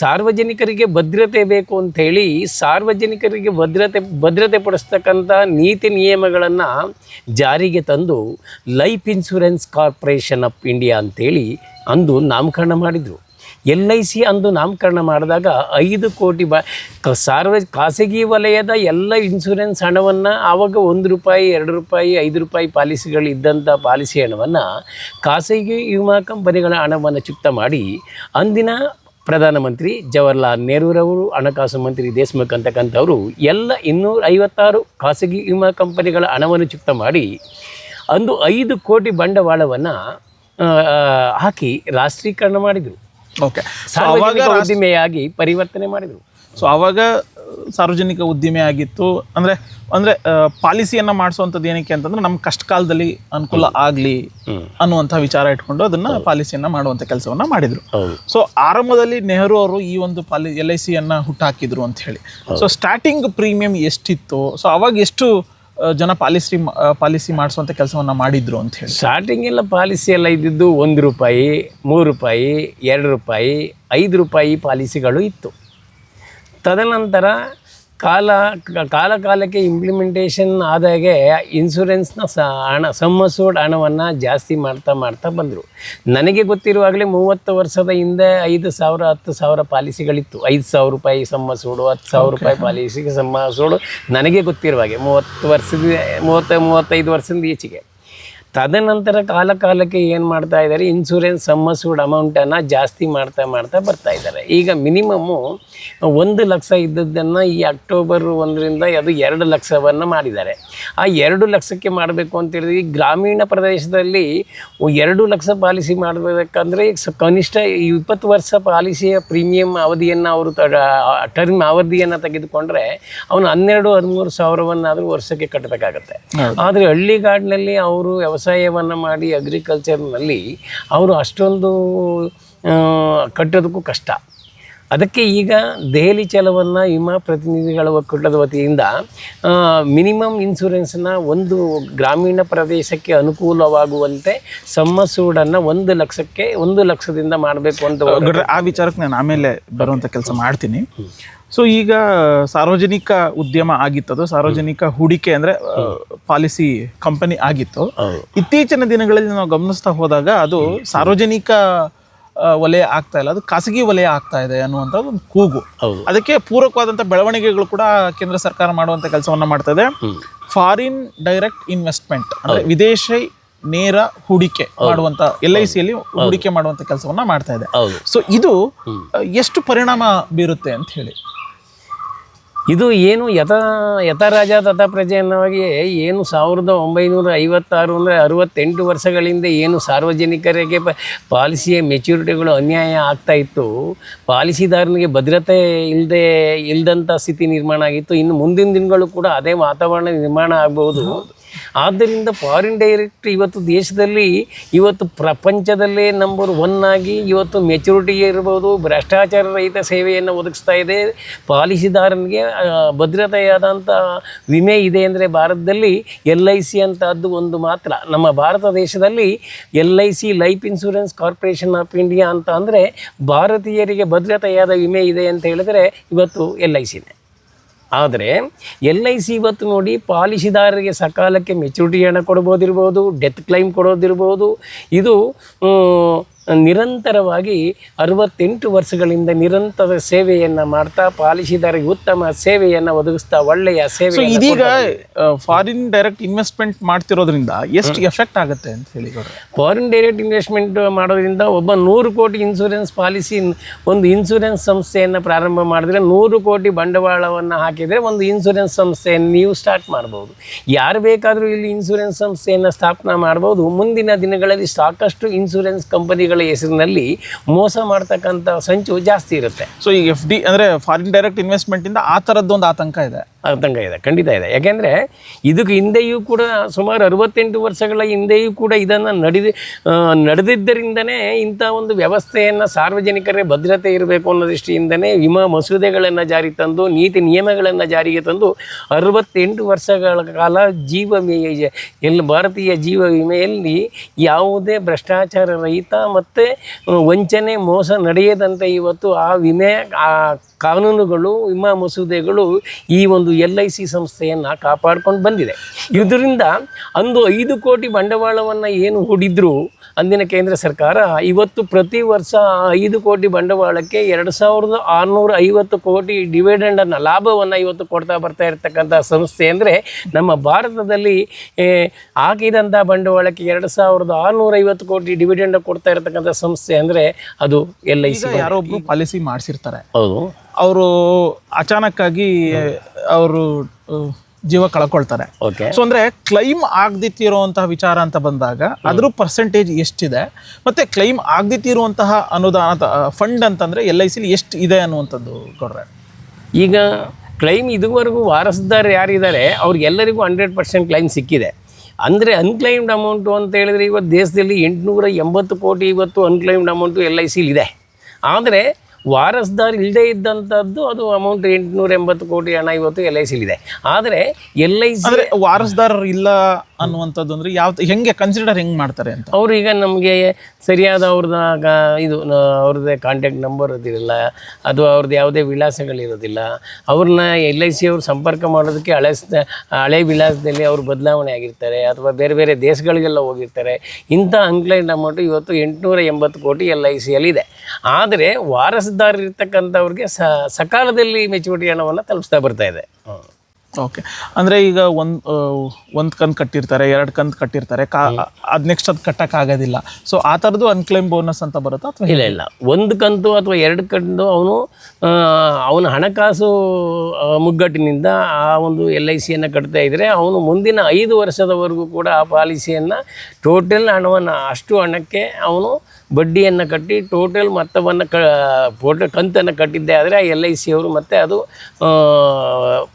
ಸಾರ್ವಜನಿಕರಿಗೆ ಭದ್ರತೆ ಬೇಕು ಅಂಥೇಳಿ ಸಾರ್ವಜನಿಕರಿಗೆ ಭದ್ರತೆ ಭದ್ರತೆ ಪಡಿಸ್ತಕ್ಕಂಥ ನೀತಿ ನಿಯಮಗಳನ್ನು ಜಾರಿಗೆ ತಂದು life insurance corporation of India ಅಂತೇಳಿ ಅಂದು ನಾಮಕರಣ ಮಾಡಿದರು. ಎಲ್ ಐ ಸಿ ಅಂದು ನಾಮಕರಣ ಮಾಡಿದಾಗ ಐದು ಕೋಟಿ ಬ ಸಾರ್ವ ಖಾಸಗಿ ವಲಯದ ಎಲ್ಲ ಇನ್ಶೂರೆನ್ಸ್ ಹಣವನ್ನು ಆವಾಗ ಒಂದು ರೂಪಾಯಿ, ಎರಡು ರೂಪಾಯಿ, ಐದು ರೂಪಾಯಿ ಪಾಲಿಸಿಗಳು ಇದ್ದಂಥ ಪಾಲಿಸಿ ಹಣವನ್ನು ಖಾಸಗಿ ವಿಮಾ ಕಂಪನಿಗಳ ಹಣವನ್ನು ಚುಕ್ತ ಮಾಡಿ ಅಂದಿನ ಪ್ರಧಾನಮಂತ್ರಿ ಜವಾಹರ್ಲಾಲ್ ನೆಹರೂರವರು, ಹಣಕಾಸು ಮಂತ್ರಿ ದೇಶ್ಮುಖ್ ಅಂತಕ್ಕಂಥವರು ಎಲ್ಲ ಇನ್ನೂರ ಐವತ್ತಾರು ಖಾಸಗಿ ವಿಮಾ ಕಂಪನಿಗಳ ಹಣವನ್ನು ಚುಕ್ತ ಮಾಡಿ ಅಂದು ಐದು ಕೋಟಿ ಬಂಡವಾಳವನ್ನು ಹಾಕಿ ರಾಷ್ಟ್ರೀಕರಣ ಮಾಡಿದರು. ಓಕೆ ಸಾರ್ವಜನಿಕ ಉದ್ದಿಮೆಯಾಗಿ ಪರಿವರ್ತನೆ ಮಾಡಿದರು. ಸೊ ಅವಾಗ ಸಾರ್ವಜನಿಕ ಉದ್ದಿಮೆ ಆಗಿತ್ತು ಅಂದ್ರೆ ಅಂದ್ರೆ ಪಾಲಿಸಿಯನ್ನ ಮಾಡಿಸುವಂಥದ್ದು ಏನಕ್ಕೆ ಅಂತಂದ್ರೆ ನಮ್ಮ ಕಷ್ಟ ಕಾಲದಲ್ಲಿ ಅನುಕೂಲ ಆಗ್ಲಿ ಅನ್ನುವಂಥ ವಿಚಾರ ಇಟ್ಕೊಂಡು ಅದನ್ನ ಪಾಲಿಸಿಯನ್ನ ಮಾಡುವಂಥ ಕೆಲಸವನ್ನ ಮಾಡಿದ್ರು. ಸೊ ಆರಂಭದಲ್ಲಿ ನೆಹರು ಅವರು ಈ ಒಂದು ಪಾಲಿ ಎಲ್ ಐ ಸಿಯನ್ನ ಹುಟ್ಟಾಕಿದ್ರು ಅಂತ ಹೇಳಿ ಸೊ ಸ್ಟಾರ್ಟಿಂಗ್ ಪ್ರೀಮಿಯಂ ಎಷ್ಟಿತ್ತು ಸೊ ಅವಾಗ ಎಷ್ಟು ಜನ ಪಾಲಿಸಿ ಪಾಲಿಸಿ ಮಾಡಿಸುವಂಥ ಕೆಲಸವನ್ನ ಮಾಡಿದ್ರು ಅಂತ ಹೇಳಿ. ಸ್ಟಾರ್ಟಿಂಗ್ ಎಲ್ಲ ಪಾಲಿಸಿ ಎಲ್ಲ ಇದ್ದಿದ್ದು ಒಂದು ರೂಪಾಯಿ, ಮೂರು ರೂಪಾಯಿ, ಎರಡು ರೂಪಾಯಿ, ಐದು ರೂಪಾಯಿ ಪಾಲಿಸಿಗಳು ಇತ್ತು. ತದನಂತರ ಕಾಲ ಕಾಲ ಕಾಲಕ್ಕೆ ಇಂಪ್ಲಿಮೆಂಟೇಷನ್ ಆದಾಗೆ ಇನ್ಸೂರೆನ್ಸ್ನ ಸ ಹಣ ಸಮ್ಮಸೂಡ್ ಹಣವನ್ನು ಜಾಸ್ತಿ ಮಾಡ್ತಾ ಮಾಡ್ತಾ ಬಂದರು. ನನಗೆ ಗೊತ್ತಿರುವಾಗಲೇ ಮೂವತ್ತು ವರ್ಷದ ಹಿಂದೆ ಐದು ಸಾವಿರ ಹತ್ತು ಸಾವಿರ ಪಾಲಿಸಿಗಳಿತ್ತು. ಐದು ಸಾವಿರ ರೂಪಾಯಿ ಸಮ್ಮಸೂಡು ಹತ್ತು ಸಾವಿರ ರೂಪಾಯಿ ಪಾಲಿಸಿಗೆ ಸಮ್ಮಸೂಡು ನನಗೆ ಗೊತ್ತಿರುವಾಗೆ ಮೂವತ್ತು ವರ್ಷದ ಮೂವತ್ತು ಮೂವತ್ತೈದು ವರ್ಷದಿಂದ ಈಚೆಗೆ. ತದನಂತರ ಕಾಲ ಕಾಲಕ್ಕೆ ಏನು ಮಾಡ್ತಾ ಇದ್ದಾರೆ? ಇನ್ಸೂರೆನ್ಸ್ ಸಮ್ಮಸೂಡ್ ಅಮೌಂಟನ್ನು ಜಾಸ್ತಿ ಮಾಡ್ತಾ ಮಾಡ್ತಾ ಬರ್ತಾ ಇದ್ದಾರೆ. ಈಗ ಮಿನಿಮಮ್ಮು ಒಂದು ಲಕ್ಷ ಇದ್ದದ್ದನ್ನು ಈ ಅಕ್ಟೋಬರ್ ಒಂದರಿಂದ ಅದು ಎರಡು ಲಕ್ಷವನ್ನು ಮಾಡಿದ್ದಾರೆ. ಆ ಎರಡು ಲಕ್ಷಕ್ಕೆ ಮಾಡಬೇಕು ಅಂತ ಹೇಳಿದ್ರೆ ಈ ಗ್ರಾಮೀಣ ಪ್ರದೇಶದಲ್ಲಿ ಎರಡು ಲಕ್ಷ ಪಾಲಿಸಿ ಮಾಡಬೇಕಂದ್ರೆ ಕನಿಷ್ಠ ಇಪ್ಪತ್ತು ವರ್ಷ ಪಾಲಿಸಿಯ ಪ್ರೀಮಿಯಂ ಅವಧಿಯನ್ನು ಅವರು ಟರ್ಮ್ ಅವಧಿಯನ್ನು ತೆಗೆದುಕೊಂಡ್ರೆ ಅವನು ಹನ್ನೆರಡು ಹದಿಮೂರು ಸಾವಿರವನ್ನಾದರೂ ವರ್ಷಕ್ಕೆ ಕಟ್ಟಬೇಕಾಗತ್ತೆ ಆದರೆ ಹಳ್ಳಿಗಾಡಿನಲ್ಲಿ ಅವರು ವ್ಯವಸಾಯವನ್ನು ಮಾಡಿ ಅಗ್ರಿಕಲ್ಚರ್ನಲ್ಲಿ ಅವರು ಅಷ್ಟೊಂದು ಕಟ್ಟೋದಕ್ಕೂ ಕಷ್ಟ. ಅದಕ್ಕೆ ಈಗ ದೆಹಲಿ ಚಲವನ್ನು ವಿಮಾ ಪ್ರತಿನಿಧಿಗಳ ಒಕ್ಕೂಟದ ವತಿಯಿಂದ ಮಿನಿಮಮ್ ಇನ್ಸೂರೆನ್ಸ್ನ ಒಂದು ಗ್ರಾಮೀಣ ಪ್ರದೇಶಕ್ಕೆ ಅನುಕೂಲವಾಗುವಂತೆ ಸಮ್ಮಸೂಡನ್ನು ಒಂದು ಲಕ್ಷಕ್ಕೆ ಒಂದು ಲಕ್ಷದಿಂದ ಮಾಡಬೇಕು ಅಂತ ಆ ವಿಚಾರಕ್ಕೆ ನಾನು ಆಮೇಲೆ ಬರುವಂತ ಕೆಲಸ ಮಾಡ್ತೀನಿ. ಸೊ ಈಗ ಸಾರ್ವಜನಿಕ ಉದ್ಯಮ ಆಗಿತ್ತದು ಸಾರ್ವಜನಿಕ ಹೂಡಿಕೆ ಅಂದ್ರೆ ಪಾಲಿಸಿ ಕಂಪನಿ ಆಗಿತ್ತು. ಇತ್ತೀಚಿನ ದಿನಗಳಲ್ಲಿ ನಾವು ಗಮನಿಸ್ತಾ ಹೋದಾಗ ಅದು ಸಾರ್ವಜನಿಕ ವಲಯ ಆಗ್ತಾ ಇಲ್ಲ. ಅದು ಖಾಸಗಿ ವಲಯ ಆಗ್ತಾ ಇದೆ ಅನ್ನುವಂಥ ಒಂದು ಕೂಗು. ಹೌದು. ಅದಕ್ಕೆ ಪೂರಕವಾದಂಥ ಬೆಳವಣಿಗೆಗಳು ಕೂಡ ಕೇಂದ್ರ ಸರ್ಕಾರ ಮಾಡುವಂಥ ಕೆಲಸವನ್ನ ಮಾಡ್ತಾ ಇದೆ. ಫಾರಿನ್ ಡೈರೆಕ್ಟ್ ಇನ್ವೆಸ್ಟ್ಮೆಂಟ್ ಅಂದ್ರೆ ವಿದೇಶಿ ನೇರ ಹೂಡಿಕೆ ಮಾಡುವಂತ ಎಲ್ ಐ ಸಿಯಲ್ಲಿ ಹೂಡಿಕೆ ಮಾಡುವಂತ ಕೆಲಸವನ್ನ ಮಾಡ್ತಾ ಇದೆ. ಸೊ ಇದು ಎಷ್ಟು ಪರಿಣಾಮ ಬೀರುತ್ತೆ ಅಂತ ಹೇಳಿ. ಇದು ಏನು ಯಥ, ಯಥರಾಜ ತಥಾ ಪ್ರಜೆ ಅನ್ನೋವಾಗಿ ಏನು ಸಾವಿರದ ಒಂಬೈನೂರ ಐವತ್ತಾರು ಅಂದರೆ ಅರವತ್ತೆಂಟು ವರ್ಷಗಳಿಂದ ಏನು ಸಾರ್ವಜನಿಕರಿಗೆ ಪಾಲಿಸಿಯ ಮೆಚ್ಯೂರಿಟಿಗಳು ಅನ್ಯಾಯ ಆಗ್ತಾ ಇತ್ತು. ಪಾಲಿಸಿದಾರನಿಗೆ ಭದ್ರತೆ ಇಲ್ಲದೆ ಇಲ್ಲದಂಥ ಸ್ಥಿತಿ ನಿರ್ಮಾಣ ಆಗಿತ್ತು. ಇನ್ನು ಮುಂದಿನ ದಿನಗಳು ಕೂಡ ಅದೇ ವಾತಾವರಣ ನಿರ್ಮಾಣ ಆಗ್ಬೋದು ಆದ್ದರಿಂದ ಫಾರಿನ್ ಡೈರೆಕ್ಟ್ ಇವತ್ತು ದೇಶದಲ್ಲಿ, ಇವತ್ತು ಪ್ರಪಂಚದಲ್ಲೇ ನಂಬರ್ ಒನ್ ಆಗಿ ಇವತ್ತು ಮೆಚುರಿಟಿ ಇರ್ಬೋದು, ಭ್ರಷ್ಟಾಚಾರ ರಹಿತ ಸೇವೆಯನ್ನು ಒದಗಿಸ್ತಾ ಇದೆ. ಪಾಲಿಸಿದಾರನಿಗೆ ಭದ್ರತೆಯಾದಂಥ ವಿಮೆ ಇದೆ ಅಂದರೆ ಭಾರತದಲ್ಲಿ ಎಲ್ ಐ ಸಿ ಅಂತದ್ದು ಒಂದು ಮಾತ್ರ. ನಮ್ಮ ಭಾರತ ದೇಶದಲ್ಲಿ L I C life insurance corporation of India ಅಂತ ಅಂದರೆ ಭಾರತೀಯರಿಗೆ ಭದ್ರತೆಯಾದ ವಿಮೆ ಇದೆ ಅಂತ ಹೇಳಿದರೆ ಇವತ್ತು ಎಲ್ ಐ ಸಿನೇ ಆದರೆ ಎಲ್ ಐ ಸಿ ಇವತ್ತು ನೋಡಿ ಪಾಲಿಸಿದಾರರಿಗೆ ಸಕಾಲಕ್ಕೆ ಮೆಚುರಿಟಿ ಹಣ ಕೊಡ್ಬೋದಿರ್ಬೋದು ಡೆತ್ ಕ್ಲೈಮ್ ಕೊಡೋದಿರ್ಬೋದು. ಇದು ನಿರಂತರವಾಗಿ ಅರವತ್ತೆಂಟು ವರ್ಷಗಳಿಂದ ನಿರಂತರ ಸೇವೆಯನ್ನು ಮಾಡ್ತಾ ಪಾಲಿಸಿದಾರರಿಗೆ ಉತ್ತಮ ಸೇವೆಯನ್ನು ಒದಗಿಸ್ತಾ ಒಳ್ಳೆಯ ಸೇವೆ ಇದೀಗ ಫಾರಿನ್ ಡೈರೆಕ್ಟ್ ಇನ್ವೆಸ್ಟ್ಮೆಂಟ್ ಮಾಡ್ತಿರೋದ್ರಿಂದ ಎಷ್ಟು ಎಫೆಕ್ಟ್ ಆಗುತ್ತೆ ಅಂತ ಹೇಳಿ? ಫಾರಿನ್ ಡೈರೆಕ್ಟ್ ಇನ್ವೆಸ್ಟ್ಮೆಂಟ್ ಮಾಡೋದ್ರಿಂದ ಒಬ್ಬ ನೂರು ಕೋಟಿ ಇನ್ಸೂರೆನ್ಸ್ ಪಾಲಿಸಿ ಒಂದು ಇನ್ಸೂರೆನ್ಸ್ ಸಂಸ್ಥೆಯನ್ನು ಪ್ರಾರಂಭ ಮಾಡಿದ್ರೆ ನೂರು ಕೋಟಿ ಬಂಡವಾಳವನ್ನು ಹಾಕಿದರೆ ಒಂದು ಇನ್ಸೂರೆನ್ಸ್ ಸಂಸ್ಥೆಯನ್ನು ನೀವು ಸ್ಟಾರ್ಟ್ ಮಾಡ್ಬೋದು. ಯಾರು ಬೇಕಾದರೂ ಇಲ್ಲಿ ಇನ್ಸೂರೆನ್ಸ್ ಸಂಸ್ಥೆಯನ್ನು ಸ್ಥಾಪನೆ ಮಾಡ್ಬೋದು. ಮುಂದಿನ ದಿನಗಳಲ್ಲಿ ಸಾಕಷ್ಟು ಇನ್ಸೂರೆನ್ಸ್ ಕಂಪನಿಗಳ ಹೆಸರಿನಲ್ಲಿ ಮೋಸ ಮಾಡ್ತಕ್ಕಂಥ ಸಂಚು ಜಾಸ್ತಿ ಇರುತ್ತೆ. ಸೊ ಈಗ ಎಫ್ ಡಿ ಅಂದ್ರೆ ಫಾರಿನ್ ಡೈರೆಕ್ಟ್ ಇನ್ವೆಸ್ಟ್ಮೆಂಟ್ ಇಂದ ಆ ತರದ್ದು ಒಂದು ಆತಂಕ ಇದೆ. ಆತಂಕ ಇದೆ. ಖಂಡಿತ ಇದೆ. ಯಾಕೆಂದರೆ ಇದಕ್ಕೆ ಹಿಂದೆಯೂ ಕೂಡ ಸುಮಾರು ಅರವತ್ತೆಂಟು ವರ್ಷಗಳ ಹಿಂದೆಯೂ ಕೂಡ ಇದನ್ನು ನಡೆದು ನಡೆದಿದ್ದರಿಂದನೇ ಇಂಥ ಒಂದು ವ್ಯವಸ್ಥೆಯನ್ನು ಸಾರ್ವಜನಿಕರೇ ಭದ್ರತೆ ಇರಬೇಕು ಅನ್ನೋ ದೃಷ್ಟಿಯಿಂದನೇ ವಿಮಾ ಮಸೂದೆಗಳನ್ನು ಜಾರಿ ತಂದು, ನೀತಿ ನಿಯಮಗಳನ್ನು ಜಾರಿಗೆ ತಂದು ಅರವತ್ತೆಂಟು ವರ್ಷಗಳ ಕಾಲ ಜೀವ ವಿಮೆ ಎಲ್ಲಿ ಭಾರತೀಯ ಜೀವ ವಿಮೆಯಲ್ಲಿ ಯಾವುದೇ ಭ್ರಷ್ಟಾಚಾರ ರಹಿತ ಮತ್ತು ವಂಚನೆ ಮೋಸ ನಡೆಯದಂತೆ ಇವತ್ತು ಆ ವಿಮೆ, ಆ ಕಾನೂನುಗಳು, ವಿಮಾ ಮಸೂದೆಗಳು ಈ ಒಂದು ಎಲ್ ಐ ಸಿ ಸಂಸ್ಥೆಯನ್ನು ಕಾಪಾಡ್ಕೊಂಡು ಬಂದಿದೆ. ಇದರಿಂದ ಅಂದು ಐದು ಕೋಟಿ ಬಂಡವಾಳವನ್ನು ಏನು ಹೂಡಿದ್ರು ಅಂದಿನ ಕೇಂದ್ರ ಸರ್ಕಾರ ಇವತ್ತು ಪ್ರತಿ ವರ್ಷ ಐದು ಕೋಟಿ ಬಂಡವಾಳಕ್ಕೆ ಎರಡು ಸಾವಿರದ ಆರುನೂರ ಐವತ್ತು ಕೋಟಿ ಡಿವಿಡೆಂಡನ್ನು ಲಾಭವನ್ನು ಇವತ್ತು ಕೊಡ್ತಾ ಬರ್ತಾ ಇರತಕ್ಕಂಥ ಸಂಸ್ಥೆ ಅಂದರೆ ನಮ್ಮ ಭಾರತದಲ್ಲಿ ಹಾಕಿದಂಥ ಬಂಡವಾಳಕ್ಕೆ ಎರಡು ಸಾವಿರದ ಆರುನೂರ ಐವತ್ತು ಕೋಟಿ ಡಿವಿಡೆಂಡ್ ಕೊಡ್ತಾ ಇರತಕ್ಕಂಥ ಸಂಸ್ಥೆ ಅಂದರೆ ಅದು ಎಲ್ ಐ ಸಿ ಯಾರೊಬ್ಬರು ಪಾಲಿಸಿ ಮಾಡಿಸಿರ್ತಾರೆ. ಹೌದು. ಅವರು ಅಚಾನಕ್ಕಾಗಿ ಅವರು ಜೀವ ಕಳ್ಕೊಳ್ತಾರೆ. ಓಕೆ ಸೊ ಅಂದ್ರೆ ಕ್ಲೈಮ್ ಆಗದಿತ್ತಿರುವಂತಹ ವಿಚಾರ ಅಂತ ಬಂದಾಗ ಅದ್ರ ಪರ್ಸೆಂಟೇಜ್ ಎಷ್ಟಿದೆ? ಮತ್ತೆ ಕ್ಲೈಮ್ ಆಗದಿತ್ತಿರುವಂತಹ ಅನುದಾನ ಫಂಡ್ ಅಂತಂದ್ರೆ ಎಲ್ ಐ ಸಿಲಿ ಎಷ್ಟು ಇದೆ ಅನ್ನುವಂಥದ್ದು ಕೊಡ್ರೆ ಈಗ ಕ್ಲೈಮ್ ಇದುವರೆಗೂ ವಾರಸದಾರ ಯಾರಿದ್ದಾರೆ ಅವ್ರಿಗೆಲ್ಲರಿಗೂ ಹಂಡ್ರೆಡ್ ಪರ್ಸೆಂಟ್ ಕ್ಲೈಮ್ ಸಿಕ್ಕಿದೆ. ಅಂದರೆ ಅನ್ಕ್ಲೈಮ್ಡ್ ಅಮೌಂಟು ಅಂತ ಹೇಳಿದ್ರೆ ಇವತ್ತು ದೇಶದಲ್ಲಿ ಎಂಟುನೂರ ಎಂಬತ್ತು ಕೋಟಿ ಇವತ್ತು ಅನ್ಕ್ಲೈಮ್ಡ್ ಅಮೌಂಟು ಎಲ್ ಐ ಸಿಲಿ ಇದೆ ಆದರೆ ವಾರಸ್ದಾರ್ ಇಲ್ಲದೇ ಇದ್ದಂಥದ್ದು ಅದು ಅಮೌಂಟ್ ಎಂಟುನೂರ ಎಂಬತ್ತು ಕೋಟಿ ಹಣ ಇವತ್ತು ಎಲ್ ಐ ಸಿಲಿದೆ ಆದರೆ ಎಲ್ ಐ ಸಿ ವಾರಸ್ದಾರರು ಇಲ್ಲ ಅನ್ನುವಂಥದ್ದು ಅಂದ್ರೆ ಯಾವ ಹೆಂಗೆ ಕನ್ಸಿಡರ್ ಹೆಂಗೆ ಮಾಡ್ತಾರೆ ಅಂತ? ಅವ್ರು ಈಗ ನಮಗೆ ಸರಿಯಾದ ಅವ್ರದ್ದು ಇದು ಅವ್ರದ್ದೇ ಕಾಂಟ್ಯಾಕ್ಟ್ ನಂಬರ್ ಇರೋದಿಲ್ಲ ಅಥವಾ ಅವ್ರದ್ದು ಯಾವುದೇ ವಿಳಾಸಗಳಿರೋದಿಲ್ಲ ಅವ್ರನ್ನ ಎಲ್ ಐ ಸಿ ಅವ್ರು ಸಂಪರ್ಕ ಮಾಡೋದಕ್ಕೆ ಹಳೆ ಹಳೆ ವಿಳಾಸದಲ್ಲಿ ಅವರು ಬದಲಾವಣೆ ಆಗಿರ್ತಾರೆ ಅಥವಾ ಬೇರೆ ಬೇರೆ ದೇಶಗಳಿಗೆಲ್ಲ ಹೋಗಿರ್ತಾರೆ. ಇಂಥ ಅನ್ಕ್ಲೈನ್ ಅಮೌಂಟು ಇವತ್ತು ಎಂಟುನೂರ ಎಂಬತ್ತು ಕೋಟಿ ಎಲ್ ಐ ಸಿಯಲ್ಲಿದೆ ಆದರೆ ವಾರಸುದಾರರಿರ್ತಕ್ಕಂಥವ್ರಿಗೆ ಸ ಸಕಾಲದಲ್ಲಿ ಮೆಚುರಿಟಿ ಹಣವನ್ನು ತಲುಪಿಸ್ತಾ ಬರ್ತಾ ಇದೆ. ಓಕೆ ಅಂದರೆ ಈಗ ಒಂದು ಒಂದು ಕಂತು ಕಟ್ಟಿರ್ತಾರೆ ಎರಡು ಕಂತು ಕಟ್ಟಿರ್ತಾರೆ ಕಾ ಅದು ನೆಕ್ಸ್ಟ್ ಅದು ಕಟ್ಟೋಕ್ಕಾಗೋದಿಲ್ಲ ಆಗೋದಿಲ್ಲ. ಸೊ ಆ ಥರದ್ದು ಅನ್ಕ್ಲೈಮ್ ಬೋನಸ್ ಅಂತ ಬರುತ್ತಾ ಅಥವಾ ಇಲ್ಲ ಇಲ್ಲ. ಒಂದು ಕಂತು ಅಥವಾ ಎರಡು ಕಂತು ಅವನು ಅವನ ಹಣಕಾಸು ಮುಗ್ಗಟ್ಟಿನಿಂದ ಆ ಒಂದು ಎಲ್ ಐ ಸಿಯನ್ನು ಕಟ್ತಾ ಇದ್ದರೆ ಅವನು ಮುಂದಿನ ಐದು ವರ್ಷದವರೆಗೂ ಕೂಡ ಆ ಪಾಲಿಸಿಯನ್ನು ಟೋಟಲ್ ಹಣವನ್ನು ಅಷ್ಟು ಹಣಕ್ಕೆ ಅವನು ಬಡ್ಡಿಯನ್ನು ಕಟ್ಟಿ ಟೋಟಲ್ ಮೊತ್ತವನ್ನು ಕ ಟೋಟಲ್ ಕಂತನ್ನು ಕಟ್ಟಿದ್ದೆ ಆದರೆ ಆ ಎಲ್ ಐ ಸಿ ಅವರು ಮತ್ತೆ ಅದು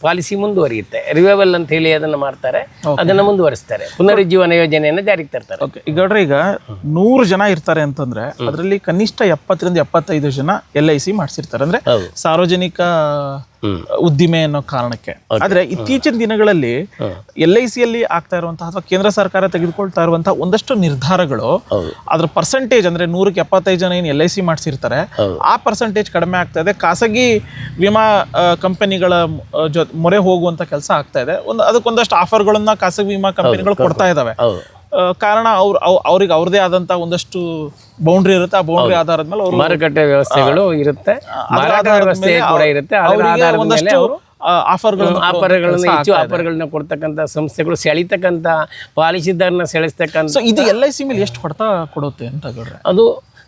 ಪಾಲಿಸಿ ಮುಂದುವರಿಯುತ್ತೆ. ರಿವೈವಲ್ ಅಂತ ಹೇಳಿ ಅದನ್ನು ಮಾಡ್ತಾರೆ. ಅದನ್ನು ಮುಂದುವರಿಸ್ತಾರೆ. ಪುನರುಜ್ಜೀವನ ಯೋಜನೆಯನ್ನು ಜಾರಿಗೆ ತರ್ತಾರೆ. ಓಕೆ ಈಗ ನೋಡ್ರಿ ಈಗ ನೂರು ಜನ ಇರ್ತಾರೆ ಅಂತಂದ್ರೆ ಅದರಲ್ಲಿ ಕನಿಷ್ಠ ಎಪ್ಪತ್ತರಿಂದ ಎಪ್ಪತ್ತೈದು ಜನ ಎಲ್ ಐ ಸಿ ಮಾಡಿಸಿರ್ತಾರೆ. ಅಂದ್ರೆ ಸಾರ್ವಜನಿಕ. ಉದ್ದಿಮೆ ಅನ್ನೋ ಕಾರಣಕ್ಕೆ. ಆದ್ರೆ ಇತ್ತೀಚಿನ ದಿನಗಳಲ್ಲಿ ಎಲ್ ಐ ಸಿಯಲ್ಲಿ ಆಗ್ತಾ ಇರುವಂತಹ ಅಥವಾ ಕೇಂದ್ರ ಸರ್ಕಾರ ತೆಗೆದುಕೊಳ್ತಾ ಇರುವಂತಹ ಒಂದಷ್ಟು ನಿರ್ಧಾರಗಳು. ಅದ್ರ ಪರ್ಸೆಂಟೇಜ್ ಅಂದ್ರೆ ನೂರಕ್ಕೆ ಎಪ್ಪತ್ತೈದು ಜನ ಏನು ಎಲ್ ಐ ಸಿ ಮಾಡಿಸಿರ್ತಾರೆ. ಆ ಪರ್ಸೆಂಟೇಜ್ ಕಡಿಮೆ ಆಗ್ತಾ ಇದೆ. ಖಾಸಗಿ ವಿಮಾ ಕಂಪನಿಗಳ ಮೊರೆ ಹೋಗುವಂತ ಕೆಲಸ ಆಗ್ತಾ ಇದೆ. ಒಂದು ಅದಕ್ಕೊಂದಷ್ಟು ಆಫರ್ಗಳನ್ನ ಖಾಸಗಿ ವಿಮಾ ಕಂಪನಿಗಳು ಕೊಡ್ತಾ ಇದಾವೆ. ಕಾರಣ ಅವ್ರ ಅವ್- ಅವ್ರಿಗೆ ಅವ್ರದೇ ಆದಂತ ಒಂದಷ್ಟು ಬೌಂಡ್ರಿ ಇರುತ್ತೆ. ಆ ಬೌಂಡ್ರಿ ಆಧಾರದ ಮೇಲೆ ಅವರು ಮಾರುಕಟ್ಟೆ ವ್ಯವಸ್ಥೆಗಳು ಇರುತ್ತೆ. ಮಾರಾಟ ವ್ಯವಸ್ಥೆ ಕೂಡ ಇರುತ್ತೆ. ಮೇಲೆ ಒಂದಷ್ಟು ಆಫರ್ಗಳನ್ನು ಆಫರ್ಗಳನ್ನು ಹೆಚ್ಚು ಆಫರ್ಗಳನ್ನ ಕೊಡ್ತಕ್ಕಂಥ ಸಂಸ್ಥೆಗಳು ಸೆಳಿತಕ್ಕಂಥ ಪಾಲಿಸಿದಾರನ್ನ ಸೆಳೆಸ್ತಕ್ಕಂಥ ಇದು ಎಲ್ ಐ ಸಿ ಮೇಲೆ ಎಷ್ಟು ಹೊಡೆತ ಕೊಡುತ್ತೆ ಅಂತ ಅದು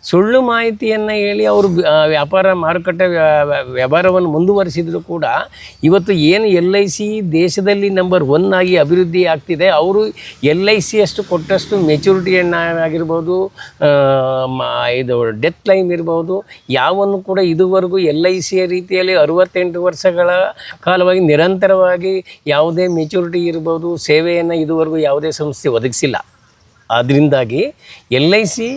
ಸುಳ್ಳು ಮಾಹಿತಿಯನ್ನು ಹೇಳಿ ಅವರು ವ್ಯಾಪಾರ ಮಾರುಕಟ್ಟೆ ವ್ಯ- ವ್ಯ- ವ್ಯವಹಾರವನ್ನು ಮುಂದುವರಿಸಿದ್ರು ಕೂಡ ಇವತ್ತು ಏನು ಎಲ್ ಐ ಸಿ ದೇಶದಲ್ಲಿ ನಂಬರ್ ಒನ್ ಆಗಿ ಅಭಿವೃದ್ಧಿ ಆಗ್ತಿದೆ, ಅವರು ಎಲ್ ಐ ಸಿ ಅಷ್ಟು ಕೊಟ್ಟಷ್ಟು ಮೆಚುರಿಟಿಯನ್ನು ಆಗಿರ್ಬೋದು ಇದು ಡೆತ್ ಲೈನ್ ಇರ್ಬೋದು, ಯಾವನ್ನು ಕೂಡ ಇದುವರೆಗೂ ಎಲ್ ಐ ಸಿಯ ರೀತಿಯಲ್ಲಿ ಅರುವತ್ತೆಂಟು ವರ್ಷಗಳ ಕಾಲವಾಗಿ ನಿರಂತರವಾಗಿ ಯಾವುದೇ ಮೆಚುರಿಟಿ ಇರ್ಬೋದು, ಸೇವೆಯನ್ನು ಇದುವರೆಗೂ ಯಾವುದೇ ಸಂಸ್ಥೆ ಒದಗಿಸಿಲ್ಲ. ಅದರಿಂದಾಗಿ ಎಲ್ ಐ ಸಿ